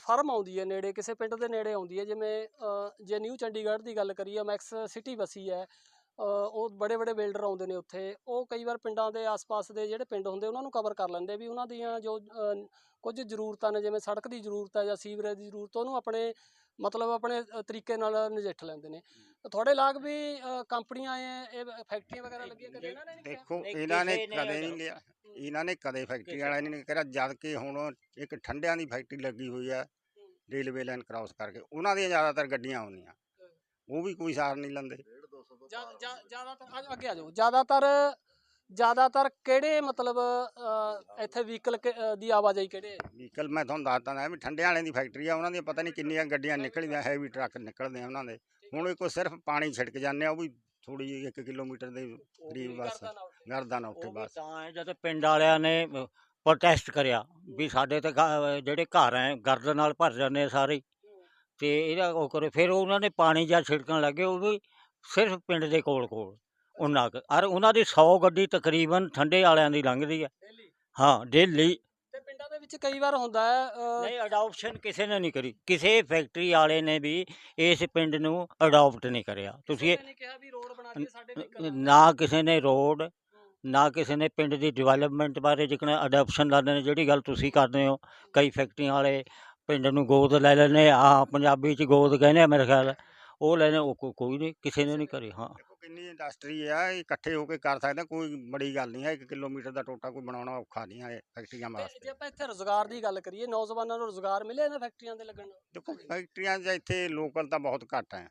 A: ਫਰਮ ਆਉਂਦੀ ਹੈ ਨੇੜੇ ਕਿਸੇ ਪਿੰਡ ਦੇ ਨੇੜੇ ਆਉਂਦੀ ਹੈ ਜਿਵੇਂ ਅ, ਜੇ ਨਿਊ ਚੰਡੀਗੜ੍ਹ ਦੀ ਗੱਲ ਕਰੀਏ ਮੈਕਸ ਸਿਟੀ ਵਸੀ ਹੈ ਅ, ਉਹ ਬੜੇ ਬੜੇ ਬਿਲਡਰ ਆਉਂਦੇ ਨੇ ਉੱਥੇ। ਉਹ ਕਈ ਵਾਰ ਪਿੰਡਾਂ ਦੇ ਆਸ-ਪਾਸ ਦੇ ਜਿਹੜੇ ਪਿੰਡ ਹੁੰਦੇ ਉਹਨਾਂ ਨੂੰ ਕਵਰ ਕਰ ਲੈਂਦੇ ਵੀ ਉਹਨਾਂ ਦੀਆਂ ਜੋ ਅ, ਕੁਝ ਜ਼ਰੂਰਤਾਂ ਨੇ ਜਿਵੇਂ ਸੜਕ ਦੀ ਜ਼ਰੂਰਤ ਹੈ ਜਾਂ ਸੀਵਰੇਜ ਦੀ ਜ਼ਰੂਰਤ ਉਹਨੂੰ ਆਪਣੇ ਮਤਲਬ ਆਪਣੇ ਤਰੀਕੇ ਨਾਲ ਨਜਿੱਠ ਲੈਂਦੇ ਨੇ। ਤੁਹਾਡੇ ਲਾਗ ਵੀ ਕੰਪਨੀਆਂ ਇਹ ਇਹ ਫੈਕਟਰੀਆਂ ਵਗੈਰਾ ਲੱਗੀਆਂ ਕਦੇ ਇਹਨਾਂ ਨੇ ਨਹੀਂ ਕਿਹਾ?
D: ਦੇਖੋ ਇਹਨਾਂ ਨੇ ਕਦੇ ਨਹੀਂ ਲਿਆ। ਇਹਨਾਂ ਨੇ ਕਦੇ ਫੈਕਟਰੀ ਵਾਲਿਆਂ ਨੇ ਨਹੀਂ ਕਰਿਆ ਜਦ ਕਿ ਹੁਣ ਇੱਕ ਠੰਡਿਆਂ ਦੀ ਫੈਕਟਰੀ ਲੱਗੀ ਹੋਈ ਆ ਰੇਲਵੇ ਲਾਈਨ ਕ੍ਰਾਸ ਕਰਕੇ। ਉਹਨਾਂ ਦੀਆਂ ਜ਼ਿਆਦਾਤਰ ਗੱਡੀਆਂ ਆਉਂਦੀਆਂ। ਉਹ ਵੀ ਕੋਈ ਸਾਰ ਨਹੀਂ ਲੈਂਦੇ।
A: ਜ਼ਿਆ- ਜ਼ਿਆ- ਜ਼ਿਆਦਾਤਰ ਆ- ਅੱਗੇ ਆ ਜਾਓ। ਜ਼ਿਆਦਾਤਰ ਜ਼ਿਆਦਾਤਰ ਕਿਹੜੇ ਮਤਲਬ ਅ, ਇੱਥੇ ਵਹੀਕਲ ਦੀ ਆਵਾਜਾਈ ਕਿਹੜੇ? ਹੈ?
D: ਵਹੀਕਲ ਮੈਂ ਤੁਹਾਨੂੰ ਦੱਸਦਾ ਨਾ ਵੀ ਠੰਡਿਆਂ ਵਾਲਿਆਂ ਦੀ ਫੈਕਟਰੀ ਆ ਉਹਨਾਂ ਦੀਆਂ ਪਤਾ ਨਹੀਂ ਕਿੰਨੀਆਂ ਗੱਡੀਆਂ ਨਿਕਲੀਆਂ ਹੈਵੀ ਟਰੱਕ ਨਿਕਲਦੇ ਆ ਉਹਨਾਂ ਦੇ। ਹੁਣ ਕੋਈ ਸਿਰਫ ਪਾਣੀ ਛਿੜਕ ਜਾਂਦੇ ਆ ਉਹ ਵੀ ਥੋੜੀ ਜਿਹੀ 1 ਕਿਲੋਮੀਟਰ ਦੇ ਕਰੀਬ ਬਸ
A: ਕਰਦਾ ਨਾ
B: ਉਹ ਵੀ
D: ਬਸ।
B: ਤਾਂ ਹੈ ਜਦ ਪਿੰਡ ਵਾਲਿਆਂ ਨੇ ਪ੍ਰੋਟੈਸਟ ਕਰਿਆ ਵੀ ਸਾਡੇ ਤੇ ਘ- ਜਿਹੜੇ ਘਰ ਐ ਗਰਦ ਨਾਲ ਭਰ ਜਾਂਦੇ ਆ ਸਾਰੇ। ਹੀ। ਤੇ ਇਹਦਾ ਉਹ ਕਰੇ ਫਿਰ ਉਹਨਾਂ ਨੇ ਪਾਣੀ ਜਾਂ ਛਿੜਕਣ ਲੱਗੇ ਉਹ ਵੀ ਸਿਰਫ ਪਿੰਡ ਦੇ ਕੋਲ ਕੋਲ ਉਹਨਾਂ ਕੁ ਔਰ ਉਹਨਾਂ ਦੀ 100 ਗੱਡੀ ਤਕਰੀਬਨ ਠੰਡੇ ਵਾਲਿਆਂ ਦੀ ਲੰਘਦੀ
A: ਡੇਲੀ?
B: ਹਾਂ ਡੇਲੀ।
A: ਤੇ ਪਿੰਡਾਂ ਦੇ ਵਿੱਚ ਕਈ ਵਾਰ ਹੁੰਦਾ ਹੈ
B: ਨਹੀਂ ਅਡਾਪਸ਼ਨ ਕਿਸੇ ਨੇ ਨਹੀਂ ਕਰੀ। ਕਿਸੇ ਫੈਕਟਰੀ ਵਾਲੇ ਨੇ ਵੀ ਇਸ ਪਿੰਡ ਨੂੰ ਅਡਾਪਟ ਨਹੀਂ ਕਰਿਆ। ਤੁਸੀਂ
A: ਨੇ ਕਿਹਾ ਵੀ ਰੋਡ ਬਣਾ ਕੇ ਸਾਡੇ
B: ਇਹ- ਨਾ ਕਿਸੇ ਨੇ ਰੋਡ ਨਾ ਕਿਸੇ ਨੇ ਪਿੰਡ ਦੀ ਡਿਵੈਲਪਮੈਂਟ ਬਾਰੇ ਜਿਕਣਾ ਅਡਾਪਸ਼ਨ ਲਾਦੇ ਨੇ ਜਿਹੜੀ ਗੱਲ ਤੁਸੀਂ ਕਰਦੇ ਹੋ। ਕਈ ਫੈਕਟਰੀਆਂ ਵਾਲੇ ਪਿੰਡ ਨੂੰ ਗੋਦ ਲੈ ਲੈਂਦੇ ਆ ਪੰਜਾਬੀ ਚ ਗੋਦ ਕਹਿੰਦੇ ਆ ਮੇਰੇ ਖਿਆਲ। ਉਹ ਲੈਣੇ ਉਹ ਕੋ- ਕੋਈ ਨਹੀਂ ਕਿਸੇ ਨੇ ਨਹੀਂ ਕਰੀ ਹਾਂ।
D: ਕਿੰਨੀ ਇੰਡਸਟਰੀ ਆ ਇਹ ਇਕੱਠੇ ਹੋ ਕੇ ਕਰ ਸਕਦੇ ਕੋਈ ਬੜੀ ਗੱਲ ਨਹੀਂ ਹੈ 1 ਕਿਲੋਮੀਟਰ ਦਾ ਟੋਟਾ ਕੋਈ ਬਣਾਉਣਾ ਔਖਾ ਨਹੀਂ ਹੈ ਫੈਕਟਰੀਆਂ
A: ਤੇ
D: ਵਾਸਤੇ।
A: ਜੇ ਆਪਾਂ ਇੱਥੇ ਰੋਜ਼ਗਾਰ ਦੀ ਗੱਲ ਕਰੀਏ ਨੌਜਵਾਨਾਂ ਨੂੰ ਰੋਜ਼ਗਾਰ ਮਿਲੇ ਇਹਨਾਂ ਫੈਕਟਰੀਆਂ ਦੇ ਲੱਗਣ ਨਾਲ?
D: ਦੇਖੋ ਫੈਕਟਰੀਆਂ 'ਚ ਇੱਥੇ ਲੋਕਲ ਤਾਂ ਬਹੁਤ ਘੱਟ ਹੈ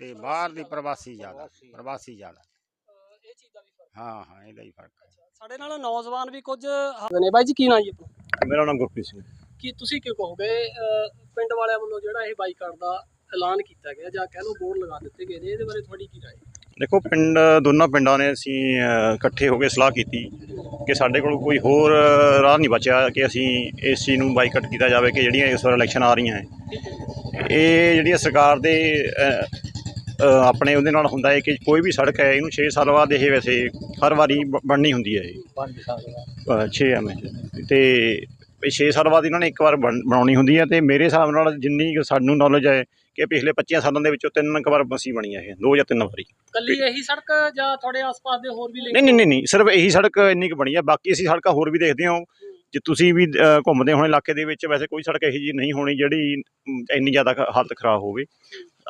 D: ਤੇ ਬਾਹਰ ਦੀ ਪ੍ਰਵਾਸੀ ਜ਼ਿਆਦਾ ਪ੍ਰਵਾਸੀ ਜ਼ਿਆਦਾ।
A: ਅ, ਇਹ ਚੀਜ਼ ਦਾ ਵੀ ਫ਼ਰਕ
D: ਹਾਂ। ਹਾਂ ਇਹਦਾ ਹੀ ਫ਼ਰਕ ਹੈ।
A: ਸਾਡੇ ਨਾਲ ਨੌਜਵਾਨ ਵੀ ਕੁਝ ਨੇ। ਬਾਈ ਜੀ ਕੀ ਨਾਂ ਜੀ ਆਪਣਾ?
E: ਮੇਰਾ ਨਾਮ ਗੁਰਪ੍ਰੀਤ ਸਿੰਘ
A: ਕੀ ਤੁਸੀਂ ਕੀ ਕਹੋਗੇ ਪਿੰਡ ਵਾਲਿਆਂ ਵੱਲੋਂ ਜਿਹੜਾ ਇਹ ਬਾਈਕਾਟ ਦਾ ਐਲਾਨ ਕੀਤਾ ਗਿਆ ਜਾਂ ਕਹਿ ਲਓ ਬੋਰਡ ਲਗਾ ਦਿੱਤੇ ਗਏ ਨੇ ਇਹਦੇ ਬਾਰੇ ਤੁਹਾਡੀ ਕੀ ਰਾਏ
E: ਦੇਖੋ ਪਿੰਡ ਦੋਨਾਂ ਪਿੰਡਾਂ ਨੇ ਅਸੀਂ ਅ, ਇਕੱਠੇ ਹੋ ਕੇ ਸਲਾਹ ਕੀਤੀ ਕਿ ਸਾਡੇ ਕੋਲ ਕੋਈ ਹੋਰ ਰਾਹ ਨਹੀਂ ਬਚਿਆ ਕਿ ਅਸੀਂ ਇਸ ਚੀਜ਼ ਨੂੰ ਬਾਈਕਾਟ ਕੀਤਾ ਜਾਵੇ ਕਿ ਜਿਹੜੀਆਂ ਇਸ ਵਾਰ ਇਲੈਕਸ਼ਨ ਆ ਰਹੀਆਂ ਹੈ ਇਹ ਜਿਹੜੀਆਂ ਸਰਕਾਰ ਦੇ ਅ, ਅ, ਆਪਣੇ ਉਹਦੇ ਨਾਲ ਹੁੰਦਾ ਹੈ ਕਿ ਕੋਈ ਵੀ ਸੜਕ ਹੈ ਇਹਨੂੰ 6 ਸਾਲ ਬਾਅਦ ਇਹ ਵੈਸੇ ਹਰ ਵਾਰੀ ਬ- ਬਣਨੀ ਹੁੰਦੀ ਹੈ ਇਹ।
B: 5 ਸਾਲ
E: 6 ਐਮ ਤੇ ਇਹ 6 ਸਾਲ ਬਾਅਦ ਇਹਨਾਂ ਨੇ ਇੱਕ ਵਾਰ ਬਣ- ਬਣਾਉਣੀ ਹੁੰਦੀ ਹੈ ਤੇ ਮੇਰੇ ਹਿਸਾਬ ਨਾਲ ਜਿੰਨੀ ਕੁ ਸਾਨੂੰ ਨੌਲੇਜ ਹੈ ਕਿ ਪਿਛਲੇ 25 ਸਾਲਾਂ ਦੇ ਵਿੱਚੋਂ ਤਿੰਨ ਕੁ ਵਾਰ ਬਸੀ ਬਣੀ ਹੈ ਇਹ ਦੋ ਜਾਂ ਤਿੰਨ ਵਾਰੀ।
A: ਕੱਲੀ ਇਹੀ ਸੜਕ ਜਾਂ ਤੁਹਾਡੇ ਆਸ-ਪਾਸ ਦੇ ਹੋਰ ਵੀ
E: ਨਹੀਂ ਨਹੀਂ ਨਹੀਂ ਸਿਰਫ ਇਹੀ ਸੜਕ ਇੰਨੀ ਕੁ ਬਣੀ ਹੈ ਬਾਕੀ ਅਸੀਂ ਸੜਕਾਂ ਹੋਰ ਵੀ ਦੇਖਦੇ ਹਾਂ। ਜੇ ਤੁਸੀਂ ਵੀ ਘੁੰਮਦੇ ਹੋਣੇ ਇਲਾਕੇ ਦੇ ਵਿੱਚ, ਵੈਸੇ ਕੋਈ ਸੜਕ ਇਹੀ ਜੀ ਨਹੀਂ ਹੋਣੀ ਜਿਹੜੀ ਇੰਨੀ ਜ਼ਿਆਦਾ ਖ- ਹਾਲਤ ਖਰਾਬ ਹੋਵੇ।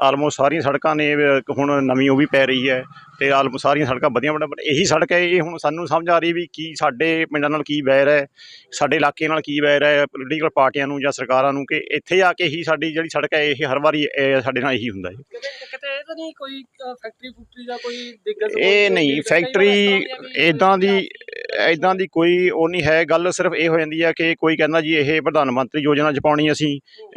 E: ਆਲਮੋਸਟ ਸਾਰੀਆਂ ਸੜਕਾਂ ਨੇ ਹੁਣ ਨਵੀਂ ਉਹ ਵੀ ਪੈ ਰਹੀ ਹੈ ਤੇ ਆਲਮੋਸਟ ਸਾਰੀਆਂ ਸੜਕਾਂ ਵਧੀਆ ਬਣਾ ਪਰ ਇਹੀ ਸੜਕ ਹੈ, ਇਹ ਹੁਣ ਸਾਨੂੰ ਸਮਝ ਆ ਰਹੀ ਵੀ ਕੀ ਸਾਡੇ ਪਿੰਡਾਂ ਨਾਲ ਕੀ ਵੈਰ ਹੈ, ਸਾਡੇ ਇਲਾਕੇ ਨਾਲ ਕੀ ਵੈਰ ਹੈ ਪੋਲੀਟੀਕਲ ਪਾਰਟੀਆਂ ਨੂੰ ਜਾਂ ਸਰਕਾਰਾਂ ਨੂੰ ਕਿ ਇੱਥੇ ਆ ਕੇ ਹੀ ਸਾਡੀ ਜਿਹੜੀ ਸੜਕ ਹੈ, ਇਹ ਹਰ ਵਾਰੀ ਸਾਡੇ ਨਾਲ ਇਹੀ ਹੁੰਦਾ ਹੈ
A: ਨਹੀਂ ਕੋਈ ਫੈਕਟਰੀ ਫੂਕਟਰੀ ਦਾ ਕੋਈ ਦਿੱਕਤ
E: ਇਹ ਨਹੀਂ ਫੈਕਟਰੀ ਇਦਾਂ ਦੀ ਇਦਾਂ ਦੀ ਕੋਈ ਉਹ ਨਹੀਂ ਹੈ। ਗੱਲ ਸਿਰਫ ਇਹ ਹੋ ਜਾਂਦੀ ਹੈ ਕਿ ਕੋਈ ਕਹਿੰਦਾ ਜੀ ਇਹ ਪ੍ਰਧਾਨ ਮੰਤਰੀ ਯੋਜਨਾ ਚ ਪਾਉਣੀ ਅਸੀਂ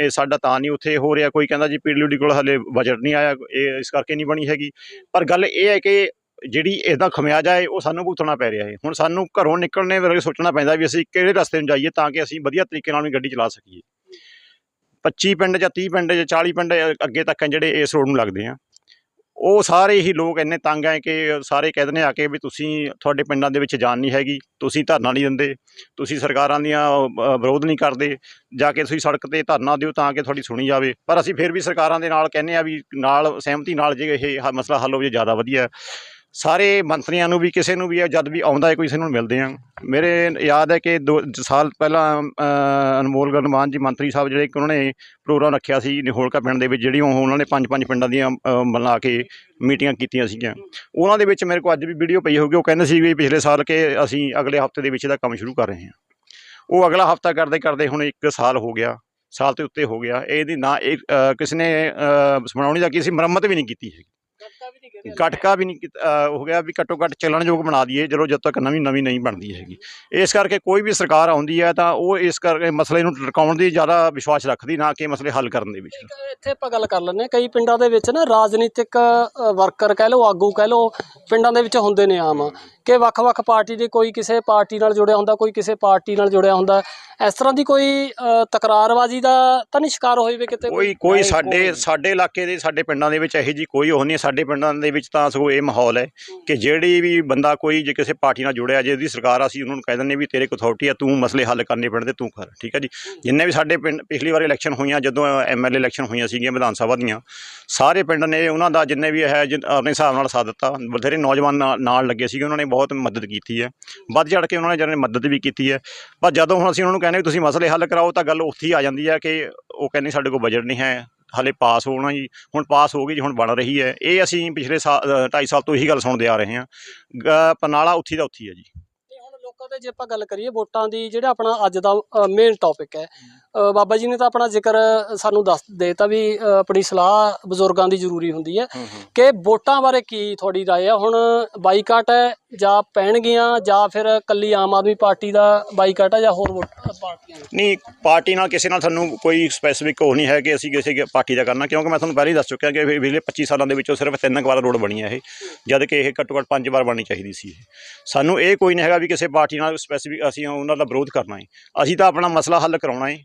E: ਇਹ ਸਾਡਾ ਤਾਂ ਨਹੀਂ ਉੱਥੇ ਹੋ ਰਿਹਾ। ਕੋਈ ਕਹਿੰਦਾ ਜੀ ਪੀਡਬਲਿਊਡੀ ਕੋਲ ਹਲੇ ਬਜਟ ਨਹੀਂ ਆਇਆ ਇਹ ਇਸ ਕਰਕੇ ਨਹੀਂ ਬਣੀ ਹੈਗੀ। ਪਰ ਗੱਲ ਇਹ ਹੈ ਕਿ ਜਿਹੜੀ ਇਹਦਾ ਖਮਿਆਜਾ ਹੈ ਉਹ ਸਾਨੂੰ ਭੁਗਤਣਾ ਪੈ ਰਿਹਾ ਹੈ। ਹੁਣ ਸਾਨੂੰ ਘਰੋਂ ਨਿਕਲਣੇ ਵੇਲੇ ਸੋਚਣਾ ਪੈਂਦਾ ਵੀ ਅਸੀਂ ਕਿਹੜੇ ਰਸਤੇ ਨੂੰ ਜਾਈਏ ਤਾਂ ਕਿ ਅਸੀਂ ਵਧੀਆ ਤਰੀਕੇ ਨਾਲ ਵੀ ਗੱਡੀ ਚਲਾ ਸਕੀਏ। 25 ਪਿੰਡ ਜਾਂ 30 ਪਿੰਡ ਜਾਂ 40 ਪਿੰਡ ਅੱਗੇ ਤੱਕ ਜਿਹੜੇ ਇਸ ਰੋਡ ਨੂੰ ਲੱਗਦੇ ਆ। ਉਹ ਸਾਰੇ ਹੀ ਲੋਕ ਇੰਨੇ ਤੰਗ ਹੈ ਕਿ ਸਾਰੇ ਕਹਿ ਦਿੰਦੇ ਆ ਕੇ ਵੀ ਤੁਸੀਂ ਤੁਹਾਡੇ ਪਿੰਡਾਂ ਦੇ ਵਿੱਚ ਜਾਨ ਨਹੀਂ ਹੈਗੀ, ਤੁਸੀਂ ਧਰਨਾ ਨਹੀਂ ਦਿੰਦੇ, ਤੁਸੀਂ ਸਰਕਾਰਾਂ ਦੀਆਂ ਵਿਰੋਧ ਨਹੀਂ ਕਰਦੇ, ਜਾ ਕੇ ਤੁਸੀਂ ਸੜਕ ਤੇ ਧਰਨਾ ਦਿਓ ਤਾਂ ਕਿ ਤੁਹਾਡੀ ਸੁਣੀ ਜਾਵੇ। ਪਰ ਅਸੀਂ ਫਿਰ ਵੀ ਸਰਕਾਰਾਂ ਦੇ ਨਾਲ ਕਹਿੰਦੇ ਆ ਵੀ ਨਾਲ ਸਹਿਮਤੀ ਨਾਲ ਜੇ ਇਹ ਹ- ਮਸਲਾ ਹੱਲ ਹੋਵੇ ਜ਼ਿਆਦਾ ਵਧੀਆ। ਸਾਰੇ ਮੰਤਰੀਆਂ ਨੂੰ ਵੀ ਕਿਸੇ ਨੂੰ ਵੀ ਜਦ ਵੀ ਆਉਂਦਾ ਹੈ ਕੋਈ ਕਿਸੇ ਨੂੰ ਮਿਲਦੇ ਆ। ਮੇਰੇ ਯਾਦ ਹੈ ਕਿ ਦੋ ਸਾਲ ਪਹਿਲਾਂ ਅਨਮੋਲ ਗਰਮਾਨ ਜੀ ਮੰਤਰੀ ਸਾਹਿਬ ਜਿਹੜੇ ਇੱਕ ਉਹਨਾਂ ਨੇ ਪ੍ਰੋਗਰਾਮ ਰੱਖਿਆ ਸੀ ਨਿਹੋਲਕਾ ਪਿੰਡ ਦੇ ਵਿੱਚ ਜਿਹੜੀ ਉਹ ਉਹਨਾਂ ਨੇ ਪੰਜ ਪੰਜ ਪਿੰਡਾਂ ਦੀਆਂ ਅ, ਮਿਲਾ ਕੇ ਮੀਟਿੰਗਾਂ ਕੀਤੀਆਂ ਸੀਗੀਆਂ। ਉਹਨਾਂ ਦੇ ਵਿੱਚ ਮੇਰੇ ਕੋਲ ਅੱਜ ਵੀ ਵੀਡੀਓ ਪਈ ਹੋਊਗੀ। ਉਹ ਕਹਿੰਦੇ ਸੀ ਵੀ ਪਿਛਲੇ ਸਾਲ ਕਿ ਅਸੀਂ ਅਗਲੇ ਹਫ਼ਤੇ ਦੇ ਵਿੱਚ ਇਹਦਾ ਕੰਮ ਸ਼ੁਰੂ ਕਰ ਰਹੇ ਹਾਂ। ਉਹ ਅਗਲਾ ਹਫਤਾ ਕਰਦੇ ਕਰਦੇ ਹੁਣ ਇੱਕ ਸਾਲ ਹੋ ਗਿਆ। ਸਾਲ ਤੋਂ ਉੱਤੇ ਹੋ ਗਿਆ। ਇਹਦੀ ਨਾ ਇਹ ਕਿਸੇ ਨੇ ਅ, ਬਣਾਉਣੀ ਦਾ ਕਿਸੇ ਮੁਰੰਮਤ ਵੀ ਨਹੀਂ ਕੀਤੀ ਹੈਗੀ। ਗਟਕਾ ਵੀ ਨਹੀਂ ਹੋ ਗਿਆ ਵੀ ਘੱਟੋ ਘੱਟ ਚੱਲਣਯੋਗ ਬਣਾ ਦਈਏ ਜਦੋਂ ਜਦ ਤੱਕ ਨਵੀਂ ਨਵੀਂ ਨਹੀਂ ਬਣਦੀ ਹੈਗੀ। ਇਸ ਕਰਕੇ ਕੋਈ ਵੀ ਸਰਕਾਰ ਆਉਂਦੀ ਹੈ ਤਾਂ ਉਹ ਇਸ ਕਰਕੇ ਮਸਲੇ ਨੂੰ ਟਿਕਾਉਣ ਦੀ ਜ਼ਿਆਦਾ ਵਿਸ਼ਵਾਸ ਰੱਖਦੀ ਨਾ ਕਿ ਮਸਲੇ ਹੱਲ ਕਰਨ ਦੇ ਵਿੱਚ।
A: ਇੱਥੇ ਆਪਾਂ ਗੱਲ ਕਰ ਲੈਂਦੇ ਕਈ ਪਿੰਡਾਂ ਦੇ ਵਿੱਚ ਨਾ ਰਾਜਨੀਤਿਕ ਵਰਕਰ ਕਹਿ ਲਓ ਆਗੂ ਕਹਿ ਲਓ ਪਿੰਡਾਂ ਦੇ ਵਿੱਚ ਹੁੰਦੇ ਨੇ ਆਮ। ਕਿ ਵੱਖ-ਵੱਖ ਪਾਰਟੀ ਦੇ ਕੋਈ ਕਿਸੇ ਪਾਰਟੀ ਨਾਲ ਜੁੜਿਆ ਹੁੰਦਾ ਕੋਈ ਕਿਸੇ ਪਾਰਟੀ ਨਾਲ ਜੁੜਿਆ ਹੁੰਦਾ। ਇਸ ਤਰ੍ਹਾਂ ਦੀ ਕੋਈ ਤਕਰਾਰਬਾਜ਼ੀ ਦਾ ਤਾਂ ਨਹੀਂ ਸ਼ਿਕਾਰ ਹੋਏ ਵੇ ਕਿਤੇ
E: ਕੋਈ? ਕੋਈ ਸਾਡੇ ਸਾਡੇ ਇਲਾਕੇ ਦੇ ਸਾਡੇ ਪਿੰਡਾਂ ਦੇ ਵਿੱਚ ਇਹੋ ਜੀ ਕੋਈ ਉਹ ਨਹੀਂ। ਸਾਡੇ ਪਿੰਡਾਂ ਦੇ ਵਿੱਚ ਤਾਂ ਸਗੋਂ ਇਹ ਮਾਹੌਲ ਹੈ ਕਿ ਜਿਹੜੀ ਵੀ ਬੰਦਾ ਕੋਈ ਜੇ ਕਿਸੇ ਪਾਰਟੀ ਨਾਲ ਜੁੜਿਆ ਜੇ ਉਹਦੀ ਸਰਕਾਰ ਆ ਅਸੀਂ ਉਹਨਾਂ ਨੂੰ ਕਹਿ ਦਿੰਦੇ ਵੀ ਤੇਰੇ ਕੋਲ ਅਥਾਰਟੀ ਆ ਤੂੰ ਮਸਲੇ ਹੱਲ ਕਰਨੇ ਪਿੰਡ ਦੇ ਤੂੰ ਕਰ ਠੀਕ ਹੈ ਜੀ? ਜਿੰਨੇ ਵੀ ਸਾਡੇ ਪਿੰਡ ਪਿਛਲੀ ਵਾਰ ਇਲੈਕਸ਼ਨ ਹੋਈਆਂ ਜਦੋਂ ਐਮਐਲਏ ਇਲੈਕਸ਼ਨ ਹੋਈਆਂ ਸੀਗੀਆਂ ਵਿਧਾਨ ਸਭਾ ਦੀਆਂ ਸਾਰੇ ਪਿੰਡ ਨੇ ਉਹਨਾਂ ਦਾ ਜਿੰਨੇ ਵੀ ਹੈ ਆਪਣੇ ਹਿਸਾਬ ਨਾਲ ਸਾਥ ਦਿੱਤਾ। ਬਥੇਰੇ ਨੌਜਵਾਨ ਨਾਲ- ਨਾਲ ਲੱਗੇ ਸੀਗੇ ਉਹਨਾਂ ਨੇ ਬਹੁਤ ਮਦਦ ਕੀਤੀ ਹੈ। ਵੱਧ ਚੜ ਕੇ ਉਹਨਾਂ ਨੇ ਜਿਹੜੇ ਮਦਦ ਵੀ ਕੀਤੀ ਹੈ। ਪਰ ਜਦੋਂ ਹੁਣ ਅਸੀਂ ਉਹਨਾਂ ਨੂੰ ਕਹਿੰਦੇ ਤੁਸੀਂ ਮਸਲੇ ਹੱਲ ਕਰਾਓ ਤਾਂ ਗੱਲ ਉੱਥੇ ਹੀ ਆ ਜਾਂਦੀ ਹੈ ਕਿ ਉਹ ਕਹਿੰਦੇ ਸਾਡੇ ਕੋਲ ਬਜਟ ਨਹੀਂ ਹੈ, ਹਲੇ ਪਾਸ ਹੋਣਾ ਜੀ, ਹੁਣ ਪਾਸ ਹੋ ਗਈ ਜੀ, ਹੁਣ ਬਣ ਰਹੀ ਹੈ। ਇਹ ਅਸੀਂ ਪਿਛਲੇ ਸਾਲ 2.5 ਸਾਲ ਤੋਂ ਇਹੀ ਗੱਲ ਸੁਣਦੇ ਆ ਰਹੇ ਹਾਂ। ਗ- ਪਨਾਲਾ ਉੱਥੀ ਦਾ ਉੱਥੀ ਹੈ ਜੀ।
A: ਹੁਣ ਲੋਕਾਂ ਦੇ ਜੇ ਆਪਾਂ ਗੱਲ ਕਰੀਏ ਵੋਟਾਂ ਦੀ, ਜਿਹੜਾ ਆਪਣਾ ਅੱਜ ਦਾ ਮੇਨ ਟੌਪਿਕ ਹੈ ਬਾਬਾ ਜੀ ਨੇ ਤਾਂ ਆਪਣਾ ਜ਼ਿਕਰ ਸਾਨੂੰ ਦੱਸ ਦੇਤਾ ਵੀ ਅ, ਆਪਣੀ ਸਲਾਹ ਬਜ਼ੁਰਗਾਂ ਦੀ ਜ਼ਰੂਰੀ ਹੁੰਦੀ ਹੈ ਕਿ ਵੋਟਾਂ ਬਾਰੇ ਕੀ ਤੁਹਾਡੀ رائے ਹੈ ਹੁਣ ਬਾਈਕਾਟ ਹੈ ਜਾਂ ਪੈਣਗੀਆਂ ਜਾਂ ਫਿਰ ਕੱਲੀ ਆਮ ਆਦਮੀ ਪਾਰਟੀ ਦਾ ਬਾਈਕਾਟ ਹੈ ਜਾਂ ਹੋਰ ਵੋਟ ਪਾਰਟੀਆਂ ਦਾ?
E: ਨਹੀਂ ਪਾਰਟੀ ਨਾਲ ਕਿਸੇ ਨਾਲ ਸਾਨੂੰ ਕੋਈ ਸਪੈਸੀਫਿਕ ਉਹ ਨਹੀਂ ਹੈ ਕਿ ਅਸੀਂ ਕਿਸੇ ਪਾਰਟੀ ਦਾ ਕਰਨਾ ਕਿਉਂਕਿ ਮੈਂ ਤੁਹਾਨੂੰ ਪਹਿਲਾਂ ਹੀ ਦੱਸ ਚੁੱਕਿਆ ਕਿ ਇਹ ਪਿਛਲੇ 25 ਸਾਲਾਂ ਦੇ ਵਿੱਚੋਂ ਸਿਰਫ ਤਿੰਨ ਕੁ ਵਾਰ ਰੋਡ ਬਣੀ ਹੈ ਇਹ ਜਦ ਕਿ ਇਹ ਘੱਟੋ ਘੱਟ ਪੰਜ ਵਾਰ ਬਣਨੀ ਚਾਹੀਦੀ ਸੀ ਇਹ ਸਾਨੂੰ ਇਹ ਕੋਈ ਨਹੀਂ ਹੈਗਾ ਵੀ ਕਿਸੇ ਪਾਰਟੀ ਨਾਲ ਸਪੈਸੀਫਿਕ ਅਸੀਂ ਉਹਨਾਂ ਦਾ ਵਿਰੋਧ ਕਰਨਾ ਹੈ ਅਸੀਂ ਤਾਂ ਆਪਣਾ ਮਸਲਾ ਹੱਲ ਕਰਾਉਣਾ ਹੈ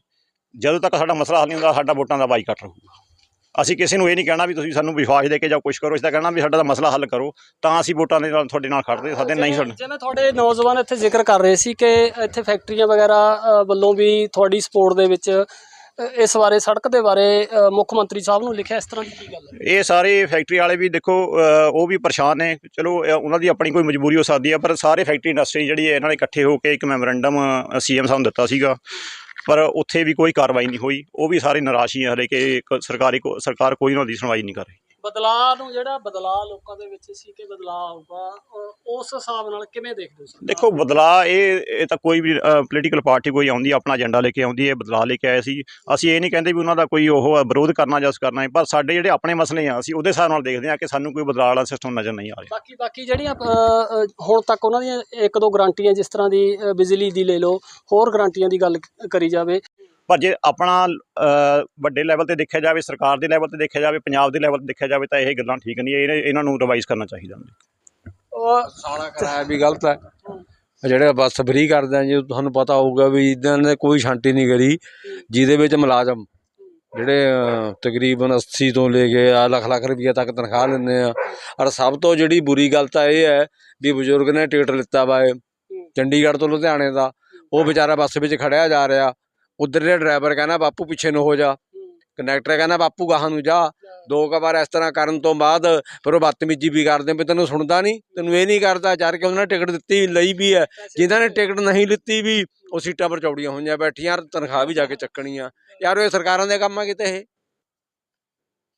E: ਜਦੋਂ ਤੱਕ ਸਾਡਾ ਮਸਲਾ ਹੱਲ ਨਹੀਂ ਹੁੰਦਾ ਸਾਡਾ ਵੋਟਾਂ ਦਾ ਬਾਈਕਾਟ ਰਹੂਗਾ। ਅਸੀਂ ਕਿਸੇ ਨੂੰ ਇਹ ਨਹੀਂ ਕਹਿਣਾ ਵੀ ਤੁਸੀਂ ਸਾਨੂੰ ਵਿਸ਼ਵਾਸ ਦੇ ਕੇ ਜਾਂ ਕੁਛ ਕਰੋ ਅਸੀਂ ਤਾਂ ਕਹਿਣਾ ਵੀ ਸਾਡਾ ਤਾਂ ਮਸਲਾ ਹੱਲ ਕਰੋ ਤਾਂ ਅਸੀਂ ਵੋਟਾਂ ਦੇ ਨਾਲ ਤੁਹਾਡੇ ਨਾਲ ਖੜਦੇ ਸਾਡੇ ਨਹੀਂ ਸਾਡੇ
A: ਜਿਵੇਂ ਤੁਹਾਡੇ ਨੌਜਵਾਨ ਇੱਥੇ ਜ਼ਿਕਰ ਕਰ ਰਹੇ ਸੀ ਕਿ ਇੱਥੇ ਫੈਕਟਰੀਆਂ ਵਗੈਰਾ ਵੱਲੋਂ ਵੀ ਤੁਹਾਡੀ ਸਪੋਰਟ ਦੇ ਵਿੱਚ ਇਸ ਬਾਰੇ ਸੜਕ ਦੇ ਬਾਰੇ ਮੁੱਖ ਮੰਤਰੀ ਸਾਹਿਬ ਨੂੰ ਲਿਖਿਆ ਇਸ ਤਰ੍ਹਾਂ ਦੀ ਕੀ ਗੱਲ ਹੈ?
E: ਇਹ ਸਾਰੇ ਫੈਕਟਰੀ ਵਾਲੇ ਵੀ ਦੇਖੋ ਉਹ ਵੀ ਪਰੇਸ਼ਾਨ ਨੇ। ਚਲੋ ਉਹਨਾਂ ਦੀ ਆਪਣੀ ਕੋਈ ਮਜਬੂਰੀ ਹੋ ਸਕਦੀ ਹੈ ਪਰ ਸਾਰੇ ਫੈਕਟਰੀ ਇੰਡਸਟਰੀ ਜਿਹੜੀ ਹੈ ਇਹਨਾਂ ਨੇ ਇਕੱਠੇ ਹੋ ਕੇ ਇੱਕ ਮੈਮੋਰੈਂਡਮ ਸੀਐਮ ਸਾਹਿਬ ਨੂੰ ਦਿੱਤਾ ਸੀਗਾ। ਪਰ ਉੱਥੇ ਵੀ ਕੋਈ ਕਾਰਵਾਈ ਨਹੀਂ ਹੋਈ। ਉਹ ਵੀ ਸਾਰੇ ਨਿਰਾਸ਼ ਹੀ ਆ ਹਲੇ ਕਿ ਇੱਕ ਸਰਕਾਰੀ ਕੋ- ਸਰਕਾਰ ਕੋਈ ਉਹਨਾਂ ਦੀ ਸੁਣਵਾਈ ਨਹੀਂ ਕਰ ਰਹੀ।
A: ਬਦਲਾਅ ਨੂੰ ਜਿਹੜਾ ਬਦਲਾਅ ਲੋਕਾਂ ਦੇ ਵਿੱਚ ਸੀ ਕਿ ਬਦਲਾਅ ਆਊਗਾ ਉਸ ਹਿਸਾਬ ਨਾਲ ਕਿਵੇਂ ਦੇਖਦੇ ਹੋ?
E: ਦੇਖੋ ਬਦਲਾਅ ਇਹ ਇਹ ਤਾਂ ਕੋਈ ਵੀ ਪੋਲੀਟੀਕਲ ਪਾਰਟੀ ਕੋਈ ਆਉਂਦੀ ਆਪਣਾ ਏਜੰਡਾ ਲੈ ਕੇ ਆਉਂਦੀ ਹੈ ਬਦਲਾਅ ਲੈ ਕੇ ਆਏ ਸੀ ਅਸੀਂ ਇਹ ਨਹੀਂ ਕਹਿੰਦੇ ਵੀ ਉਹਨਾਂ ਦਾ ਕੋਈ ਉਹ ਵਿਰੋਧ ਕਰਨਾ ਜਾਂ ਉਸ ਕਰਨਾ ਹੈ ਪਰ ਸਾਡੇ ਜਿਹੜੇ ਆਪਣੇ ਮਸਲੇ ਆ ਅਸੀਂ ਉਹਦੇ ਹਿਸਾਬ ਨਾਲ ਦੇਖਦੇ ਹਾਂ ਕਿ ਸਾਨੂੰ ਕੋਈ ਬਦਲਾਅ ਵਾਲਾ ਸਿਸਟਮ ਨਜ਼ਰ ਨਹੀਂ ਆ ਰਿਹਾ
A: ਬਾਕੀ ਬਾਕੀ ਜਿਹੜੀਆਂ ਹੁਣ ਤੱਕ ਉਹਨਾਂ ਦੀਆਂ ਇੱਕ ਦੋ ਗਰੰਟੀਆਂ ਜਿਸ ਤਰ੍ਹਾਂ ਦੀ ਬਿਜਲੀ ਦੀ ਲੈ ਲਓ ਹੋਰ ਗਰੰਟੀਆਂ ਦੀ ਗੱਲ ਕਰੀ ਜਾਵੇ
E: ਪਰ ਜੇ ਆਪਣਾ ਵੱਡੇ ਲੈਵਲ ਤੇ ਦੇਖਿਆ ਜਾਵੇ ਸਰਕਾਰ ਦੇ ਲੈਵਲ ਤੇ ਦੇਖਿਆ ਜਾਵੇ ਪੰਜਾਬ ਦੇ ਲੈਵਲ ਤੇ ਦੇਖਿਆ ਜਾਵੇ ਤਾਂ ਇਹ ਗੱਲਾਂ ਠੀਕ ਨਹੀਂ ਇਹ ਇਹਨਾਂ ਨੂੰ ਰਿਵਾਈਜ਼ ਕਰਨਾ ਚਾਹੀਦਾ।
A: ਉਹ
F: ਸਾਲਾ ਕਰਾਇਆ ਵੀ ਗਲਤ ਹੈ। ਜਿਹੜੇ ਬੱਸ ਫਰੀ ਕਰਦੇ ਆ ਜੀ ਤੁਹਾਨੂੰ ਪਤਾ ਹੋਊਗਾ ਵੀ ਇਹਨਾਂ ਨੇ ਕੋਈ ਛਾਂਟੀ ਨਹੀਂ ਕਰੀ ਜਿਹਦੇ ਵਿੱਚ ਮੁਲਾਜ਼ਮ ਜਿਹੜੇ ਤਕਰੀਬਨ 80 ਤੋਂ ਲੈ ਕੇ ਆ ਲੱਖ ਲੱਖ ਰੁਪਈਆ ਤੱਕ ਤਨਖਾਹ ਲੈਂਦੇ ਆ। ਔਰ ਸਭ ਤੋਂ ਜਿਹੜੀ ਬੁਰੀ ਗੱਲ ਤਾਂ ਇਹ ਹੈ ਵੀ ਬਜ਼ੁਰਗ ਨੇ ਟਿਕਟ ਲਿੱਤਾ ਵਾ ਚੰਡੀਗੜ੍ਹ ਤੋਂ ਲੁਧਿਆਣੇ ਦਾ ਉਹ ਵਿਚਾਰਾ ਬੱਸ ਵਿੱਚ ਖੜਿਆ ਜਾ ਰਿਹਾ। ਉਧਰ ਦੇ ਡਰਾਈਵਰ ਕਹਿੰਦਾ ਬਾਪੂ ਪਿੱਛੇ ਨੂੰ ਹੋ ਜਾ। ਕੰਡਕਟਰ ਕਹਿੰਦਾ ਬਾਪੂ ਗਾਹਾਂ ਨੂੰ ਜਾ। ਦੋ ਕੁ ਵਾਰ ਇਸ ਤਰ੍ਹਾਂ ਕਰਨ ਤੋਂ ਬਾਅਦ ਫਿਰ ਉਹ ਬਦਤਮੀਜੀ ਵੀ ਕਰਦੇ ਵੀ ਤੈਨੂੰ ਸੁਣਦਾ ਨਹੀਂ ਤੈਨੂੰ ਇਹ ਨਹੀਂ ਕਰਦਾ ਚਾਰ ਕੇ ਉਹਨਾਂ ਨੇ ਟਿਕਟ ਦਿੱਤੀ ਲਈ ਵੀ ਹੈ। ਜਿਨ੍ਹਾਂ ਨੇ ਟਿਕਟ ਨਹੀਂ ਲਿੱਤੀ ਵੀ ਉਹ ਸੀਟਾਂ ਪਰ ਚੌੜੀਆਂ ਹੋਈਆਂ ਬੈਠੀਆਂ ਤਨਖਾਹ ਵੀ ਜਾ ਕੇ ਚੱਕਣੀ ਆ ਯਾਰ ਇਹ ਸਰਕਾਰਾਂ ਦੇ ਕੰਮ ਆ ਕਿਤੇ ਇਹ?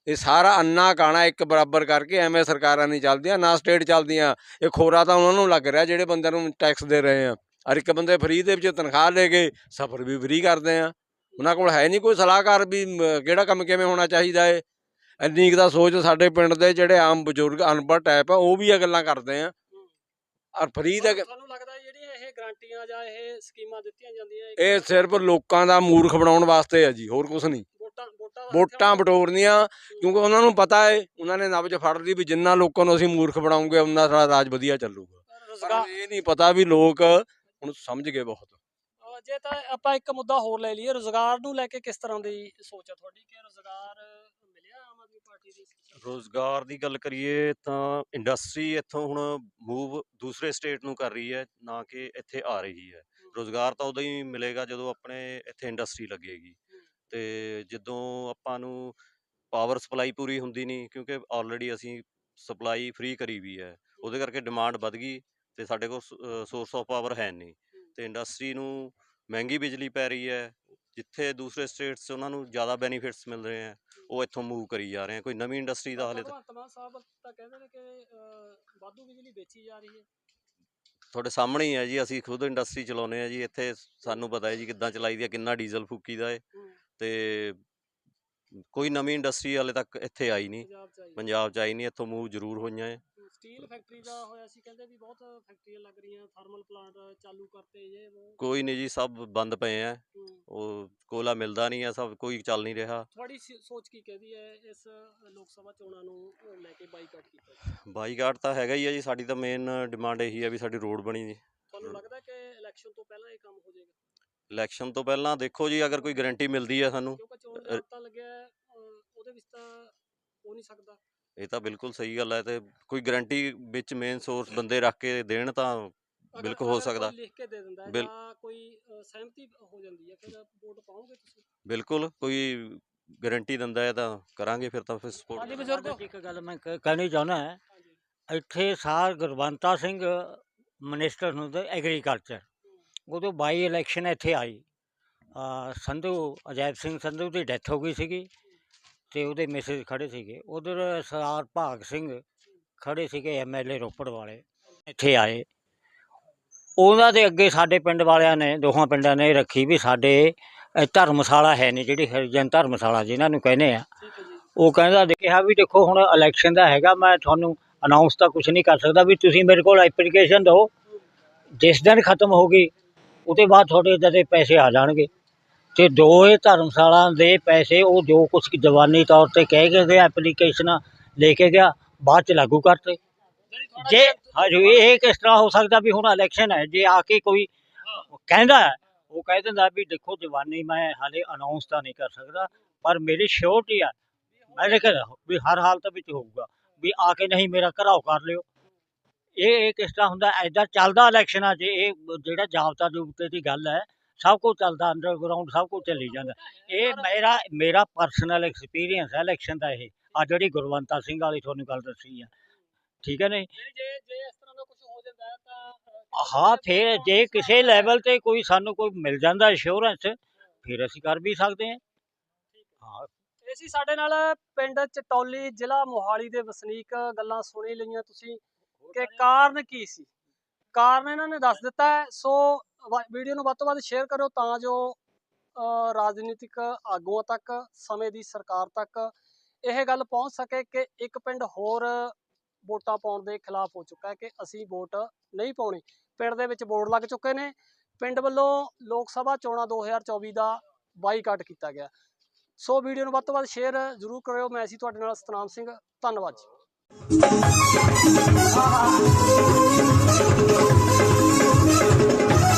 F: ਇਹ ਸਾਰਾ ਅੰਨਾ ਕਾਣਾ ਇੱਕ ਬਰਾਬਰ ਕਰਕੇ ਐਵੇਂ ਸਰਕਾਰਾਂ ਨਹੀਂ ਚੱਲਦੀਆਂ ਨਾ ਸਟੇਟ ਚੱਲਦੀਆਂ। ਇਹ ਖੋਰਾ ਤਾਂ ਉਹਨਾਂ ਨੂੰ ਲੱਗ ਰਿਹਾ ਜਿਹੜੇ ਬੰਦਿਆਂ ਨੂੰ ਟੈਕਸ ਦੇ ਰਹੇ ਆ। ਹਰ ਇੱਕ ਬੰਦੇ ਫ੍ਰੀ ਦੇ ਵਿੱਚ ਤਨਖਾਹ ਲੈ ਕੇ ਸਫ਼ਰ ਵੀ ਫ੍ਰੀ ਕਰਦੇ ਆ। ਉਹਨਾਂ ਕੋਲ ਹੈ ਨਹੀਂ ਕੋਈ ਸਲਾਹਕਾਰ ਵੀ ਕਿਹੜਾ ਕੰਮ ਕਿਵੇਂ ਹੋਣਾ ਚਾਹੀਦਾ ਏ? ਇੰਨੀ ਦਾ ਸੋਚ ਸਾਡੇ ਪਿੰਡ ਦੇ ਜਿਹੜੇ ਆਮ ਬਜ਼ੁਰਗ ਅਨਪੜ੍ਹ ਟਾਈਪ ਆ ਉਹ ਵੀ ਇਹ ਗੱਲਾਂ ਕਰਦੇ ਆ। ਔਰ ਫ੍ਰੀ ਦਾ
A: ਤੁਹਾਨੂੰ ਲੱਗਦਾ ਜਿਹੜੀਆਂ ਇਹ ਗਰੰਟੀਆਂ ਜਾਂ ਇਹ ਸਕੀਮਾਂ ਦਿੱਤੀਆਂ ਜਾਂਦੀਆਂ
F: ਇਹ ਸਿਰਫ ਲੋਕਾਂ ਦਾ ਮੂਰਖ ਬਣਾਉਣ ਵਾਸਤੇ ਆ ਜੀ ਹੋਰ ਕੁਝ ਨਹੀਂ।
A: ਵੋਟਾਂ
F: ਬਟੋਰਨੀਆਂ ਕਿਉਂਕਿ ਉਹਨਾਂ ਨੂੰ ਪਤਾ ਏ ਉਹਨਾਂ ਨੇ ਨਬਜ ਫੜ ਲਈ ਵੀ ਜਿੰਨਾ ਲੋਕਾਂ ਨੂੰ ਅਸੀਂ ਮੂਰਖ ਬਣਾਉਂਗੇ ਉਹਨਾਂ ਸਾਡਾ ਰਾਜ ਵਧੀਆ ਚੱਲੂਗਾ। ਪਰ ਇਹ ਨਹੀਂ ਪਤਾ ਵੀ ਲੋਕ ਹੁਣ ਸਮਝ ਗਏ ਬਹੁਤ।
A: ਅਹ ਜੇ ਤਾਂ ਆਪਾਂ ਇੱਕ ਮੁੱਦਾ ਹੋਰ ਲੈ ਲਈਏ ਰੋਜ਼ਗਾਰ ਨੂੰ ਲੈ ਕੇ ਕਿਸ ਤਰ੍ਹਾਂ ਦੀ ਸੋਚ ਹੈ ਤੁਹਾਡੀ? ਕਿ ਰੋਜ਼ਗਾਰ ਮਿਲਿਆ ਆਮ ਆਦਮੀ ਪਾਰਟੀ ਦੀ
G: ਰੋਜ਼ਗਾਰ ਦੀ ਗੱਲ ਕਰੀਏ ਤਾਂ ਇੰਡਸਟਰੀ ਇੱਥੋਂ ਹੁਣ ਮੂਵ ਦੂਸਰੇ ਸਟੇਟ ਨੂੰ ਕਰ ਰਹੀ ਹੈ ਨਾ ਕਿ ਇੱਥੇ ਆ ਰਹੀ ਹੈ। ਰੋਜ਼ਗਾਰ ਤਾਂ ਉਦੋਂ ਹੀ ਮਿਲੇਗਾ ਜਦੋਂ ਆਪਣੇ ਇੱਥੇ ਇੰਡਸਟਰੀ ਲੱਗੇਗੀ। ਤੇ ਜਦੋਂ ਆਪਾਂ ਨੂੰ ਪਾਵਰ ਸਪਲਾਈ ਪੂਰੀ ਹੁੰਦੀ ਨਹੀਂ ਕਿਉਂਕਿ ਆਲਰੇਡੀ ਅਸੀਂ ਸਪਲਾਈ ਫ੍ਰੀ ਕਰੀ ਵੀ ਹੈ। ਉਹਦੇ ਕਰਕੇ ਡਿਮਾਂਡ ਵੱਧ ਗਈ। ਤੇ ਸਾਡੇ ਕੋਲ ਸੋਰਸ ਆਫ ਪਾਵਰ ਹੈ ਨਹੀਂ। ਤੇ ਇੰਡਸਟਰੀ ਨੂੰ ਮਹਿੰਗੀ ਬਿਜਲੀ ਪੈ ਰਹੀ ਹੈ ਜਿੱਥੇ ਦੂਸਰੇ ਸਟੇਟਸ 'ਚ ਉਹਨਾਂ ਨੂੰ ਜ਼ਿਆਦਾ ਬੈਨੀਫਿਟਸ ਮਿਲ ਰਹੇ ਹੈ ਉਹ ਇੱਥੋਂ ਮੂਵ ਕਰੀ ਜਾ ਰਹੇ ਆ ਕੋਈ ਨਵੀਂ ਇੰਡਸਟਰੀ ਦਾ ਹਾਲੇ ਤੱਕ
A: ਸਾਹਿਬ ਤਾਂ ਕਹਿੰਦੇ ਨੇ ਕਿ ਅਹ, ਵਾਧੂ ਬਿਜਲੀ ਵੇਚੀ ਜਾ ਰਹੀ ਹੈ।
G: ਤੁਹਾਡੇ ਸਾਹਮਣੇ ਹੀ ਹੈ ਜੀ ਅਸੀਂ ਖੁਦ ਇੰਡਸਟਰੀ ਚਲਾਉਂਦੇ ਆ ਜੀ ਇੱਥੇ ਸਾਨੂੰ ਪਤਾ ਹੈ ਜੀ ਕਿੱਦਾਂ ਚਲਾਈ ਦੀ ਹੈ ਕਿੰਨਾ ਡੀਜ਼ਲ ਫੂਕੀਦਾ ਹੈ। ਤੇ ਕੋਈ ਨਵੀਂ ਇੰਡਸਟਰੀ ਹਾਲੇ ਤੱਕ ਇੱਥੇ ਆਈ ਨਹੀਂ
A: ਪੰਜਾਬ ਚ ਆਈ
G: ਪੰਜਾਬ 'ਚ ਆਈ ਨਹੀਂ ਇੱਥੋਂ ਮੂਵ ਜ਼ਰੂਰ ਹੋਈਆਂ ਹੈ।
A: ਸਟੀਲ ਫੈਕਟਰੀ ਦਾ ਹੋਇਆ ਸੀ ਕਹਿੰਦੇ ਵੀ ਬਹੁਤ ਫੈਕਟਰੀਆਂ ਲੱਗ ਰਹੀਆਂ ਥਰਮਲ ਪਲਾਂਟ ਚਾਲੂ ਕਰਤੇ ਇਹ ਉਹ।
G: ਕੋਈ ਨਹੀਂ ਜੀ ਸਭ ਬੰਦ ਪਏ ਆ।
A: ਹੂੰ।
G: ਉਹ ਕੋਲਾ ਮਿਲਦਾ ਨਹੀਂ ਹੈ ਸਭ ਕੋਈ ਚੱਲ ਨਹੀਂ ਰਿਹਾ।
A: ਤੁਹਾਡੀ ਸ- ਸੋਚ ਕੀ ਕਹਿੰਦੀ ਹੈ ਇਸ ਲੋਕ ਸਭਾ ਚੋਣਾਂ ਨੂੰ ਲੈ ਕੇ ਬਾਈਕਾਟ ਕੀਤਾ? ਜੀ?
G: ਬਾਈਕਾਟ ਤਾਂ ਹੈਗਾ ਹੀ ਹੈ ਜੀ ਸਾਡੀ ਤਾਂ ਮੇਨ ਡਿਮਾਂਡ ਇਹੀ ਹੈ ਵੀ ਸਾਡੀ ਰੋਡ ਬਣੀ ਜੀ।
A: ਤੁਹਾਨੂੰ ਲੱਗਦਾ ਕਿ ਇਲੈਕਸ਼ਨ ਤੋਂ ਪਹਿਲਾਂ ਇਹ ਕੰਮ ਹੋ ਜਾਏਗਾ?
G: ਇਲੈਕਸ਼ਨ ਤੋਂ ਪਹਿਲਾਂ ਦੇਖੋ ਜੀ ਅਗਰ ਕੋਈ ਗਾਰੰਟੀ ਮਿਲਦੀ ਹੈ ਸਾਨੂੰ
A: ਕਿਉਂਕਿ ਚੋਣ
G: ਅ-
A: ਜਾਬਤਾ ਲੱਗਿਆ ਹੈ, ਅਹ, ਉਹਦੇ ਵਿੱਚ ਤਾਂ ਹੋ ਨਹੀਂ ਸਕਦਾ।
G: ਇਹ ਤਾਂ ਬਿਲਕੁਲ ਸਹੀ ਗੱਲ ਹੈ ਤੇ ਕੋਈ ਗਾਰੰਟੀ ਵਿੱਚ ਮੇਨ ਸੋਰਸ ਬੰਦੇ ਰੱਖ ਕੇ ਦੇਣ ਤਾਂ ਬਿਲਕੁਲ ਹੋ ਸਕਦਾ।
A: ਲਿਖ ਕੇ ਦੇ ਦਿੰਦਾ ਹੈ
G: ਬਿਲ-
A: ਜਾਂ ਕੋਈ ਅਹ, ਸਹਿਮਤੀ ਹੋ ਜਾਂਦੀ ਹੈ ਫਿਰ ਵੋਟ ਪਾਓਗੇ ਤੁਸੀਂ?
G: ਬਿਲਕੁਲ ਕੋਈ ਗਾਰੰਟੀ ਦਿੰਦਾ ਹੈ ਤਾਂ ਕਰਾਂਗੇ ਫਿਰ ਤਾਂ ਫਿਰ ਸਪੋਰਟ
A: ਹਾਂਜੀ ਬਜ਼ੁਰਗੋ।
B: ਇੱਕ ਗੱਲ ਮੈਂ ਕ- ਕਹਿਣੀ ਚਾਹੁੰਦਾ ਇੱਥੇ ਸਾਰ ਗੁਰਵੰਤਾ ਸਿੰਘ ਮਿਨਿਸਟਰ ਹੁੰਦੇ ਐਗਰੀਕਲਚਰ ਉਦੋਂ ਬਾਈ ਇਲੈਕਸ਼ਨ ਇੱਥੇ ਆਈ। ਸੰਧੂ ਅਜੈਬ ਸਿੰਘ ਸੰਧੂ ਦੀ ਡੈਥ ਹੋ ਗਈ ਸੀਗੀ। ਤੇ ਉਹਦੇ ਮੈਸੇਜ ਖੜੇ ਸੀਗੇ। ਉਧਰ ਸਰਦਾਰ ਭਾਗ ਸਿੰਘ ਖੜੇ ਸੀਗੇ ਐਮਐਲਏ ਰੋਪੜ ਵਾਲੇ ਇੱਥੇ ਆਏ। ਉਹਨਾਂ ਦੇ ਅੱਗੇ ਸਾਡੇ ਪਿੰਡ ਵਾਲਿਆਂ ਨੇ ਦੋਹਾਂ ਪਿੰਡਾਂ ਨੇ ਰੱਖੀ ਵੀ ਸਾਡੇ ਇਹ ਧਰਮਸ਼ਾਲਾ ਹੈ ਨਹੀਂ ਜਿਹੜੀ ਹਰੀਜਨ ਧਰਮਸ਼ਾਲਾ ਜਿਨ੍ਹਾਂ ਨੂੰ ਕਹਿੰਦੇ ਆ। ਉਹ ਕਹਿੰਦਾ ਦੇ- ਕਿਹਾ ਵੀ ਦੇਖੋ ਹੁਣ ਇਲੈਕਸ਼ਨ ਦਾ ਹੈਗਾ ਮੈਂ ਤੁਹਾਨੂੰ ਅਨਾਉਂਸ ਤਾਂ ਕੁਝ ਨਹੀਂ ਕਰ ਸਕਦਾ ਵੀ ਤੁਸੀਂ ਮੇਰੇ ਕੋਲ ਐਪਲੀਕੇਸ਼ਨ ਦਿਓ। ਜਿਸ ਦਿਨ ਖਤਮ ਹੋ ਗਈ ਉਹਦੇ ਬਾਅਦ ਤੁਹਾਡੇ ਇੱਦਾਂ ਦੇ ਪੈਸੇ ਆ ਜਾਣਗੇ। ਤੇ ਦੋ ਇਹ ਧਰਮਸ਼ਾਲਾ ਦੇ ਪੈਸੇ ਉਹ ਜੋ ਕੁਝ ਜਵਾਨੀ ਤੌਰ ਤੇ ਕਹਿ ਕੇ ਗਿਆ ਐਪਲੀਕੇਸ਼ਨਾਂ ਲੈ ਕੇ ਗਿਆ ਬਾਅਦ ਚ ਲਾਗੂ ਕਰਤੇ। ਜੇ ਹਜੇ ਇਹ ਕਿਸ ਤਰ੍ਹਾਂ ਹੋ ਸਕਦਾ ਵੀ ਹੁਣ ਇਲੈਕਸ਼ਨ ਹੈ ਜੇ ਆ ਕੇ ਕੋਈ ਕਹਿੰਦਾ ਹੈ, ਉਹ ਕਹਿ ਦਿੰਦਾ ਵੀ ਦੇਖੋ ਜਵਾਨੀ ਮੈਂ ਹਾਲੇ ਅਨਾਉਂਸ ਤਾਂ ਨਹੀਂ ਕਰ ਸਕਦਾ ਪਰ ਮੇਰੀ ਸ਼ੋਰਟੀ ਆ ਮੈਂ ਕਹਿੰਦਾ ਵੀ ਹਰ ਹਾਲਤ ਵਿੱਚ ਹੋਊਗਾ ਵੀ ਆ ਕੇ ਨਹੀਂ ਮੇਰਾ ਘਰਾਓ ਕਰ ਲਿਓ। ਇਹ ਇਹ ਕਿਸ ਤਰ੍ਹਾਂ ਹੁੰਦਾ ਐਦਾਂ ਚੱਲਦਾ ਇਲੈਕਸ਼ਨਾਂ 'ਚ ਇਹ ਜਿਹੜਾ ਜਾਬਤਾ ਜੁਬਤੇ ਦੀ ਗੱਲ ਹੈ ਸਭ ਕੁਝ ਚੱਲਦਾ ਅੰਡਰਗਰਾਉਂਡ ਸਭ ਕੁਝ ਚੱਲੀ ਜਾਂਦਾ। ਇਹ ਮੇਰਾ ਮੇਰਾ ਪਰਸਨਲ ਐਕਸਪੀਰੀਅੰਸ ਹੈ ਇਲੈਕਸ਼ਨ ਦਾ ਇਹ। ਆ ਜਿਹੜੀ ਗੁਰਵੰਤਾ ਸਿੰਘ ਵਾਲੀ ਤੁਹਾਨੂੰ ਗੱਲ ਦੱਸੀ ਆ। ਠੀਕ ਹੈ ਨਹੀਂ?
A: ਹੋ
B: ਫਿਰ ਜੇ ਕਿਸੇ ਲੈਵਲ ਤੇ ਕੋਈ ਸਾਨੂੰ ਕੋਈ ਮਿਲ ਜਾਂਦਾ ਇੰਸ਼ੋਰੈਂਸ ਫਿਰ ਅਸੀਂ ਕਰ ਵੀ ਸਕਦੇ ਹਾਂ। ਹਾਂ।
A: ਇਹ ਸੀ ਸਾਡੇ ਨਾਲ ਪਿੰਡ ਚਟੌਲੀ ਜ਼ਿਲ੍ਹਾ ਮੋਹਾਲੀ ਦੇ ਵਸਨੀਕ ਗੱਲਾਂ ਸੁਣੀ ਲਈਆਂ ਤੁਸੀਂ। ਕਿ ਕਾਰਨ ਕੀ ਸੀ? ਕਾਰਨ ਇਹਨਾਂ ਨੇ ਦੱਸ ਦਿੱਤਾ ਸੋ ਵੀਡੀਓ ਨੂੰ ਵੱਧ ਤੋਂ ਵੱਧ ਸ਼ੇਅਰ ਕਰੋ ਤਾਂ ਜੋ ਰਾਜਨੀਤਿਕ ਆਗੂਆਂ ਤੱਕ, ਸਮੇਂ ਦੀ ਸਰਕਾਰ ਤੱਕ ਇਹ ਗੱਲ ਪਹੁੰਚ ਸਕੇ ਕਿ ਇੱਕ ਪਿੰਡ ਹੋਰ ਵੋਟਾਂ ਪਾਉਣ ਦੇ ਖਿਲਾਫ ਹੋ ਚੁੱਕਾ ਹੈ ਕਿ ਅਸੀਂ ਵੋਟ ਨਹੀਂ ਪਾਉਣੀ। ਪਿੰਡ ਦੇ ਵਿੱਚ ਬੋਰਡ ਲੱਗ ਚੁੱਕੇ ਨੇ। ਪਿੰਡ ਵੱਲੋਂ ਲੋਕ ਸਭਾ ਚੋਣਾਂ 2024 ਦਾ ਬਾਈਕਾਟ ਕੀਤਾ ਗਿਆ। ਸੋ ਵੀਡੀਓ ਨੂੰ ਵੱਧ ਤੋਂ ਵੱਧ ਸ਼ੇਅਰ ਜ਼ਰੂਰ ਕਰਿਓ। ਮੈਂ ਸੀ ਤੁਹਾਡੇ ਨਾਲ ਸਤਨਾਮ ਸਿੰਘ। ਧੰਨਵਾਦ ਜੀ।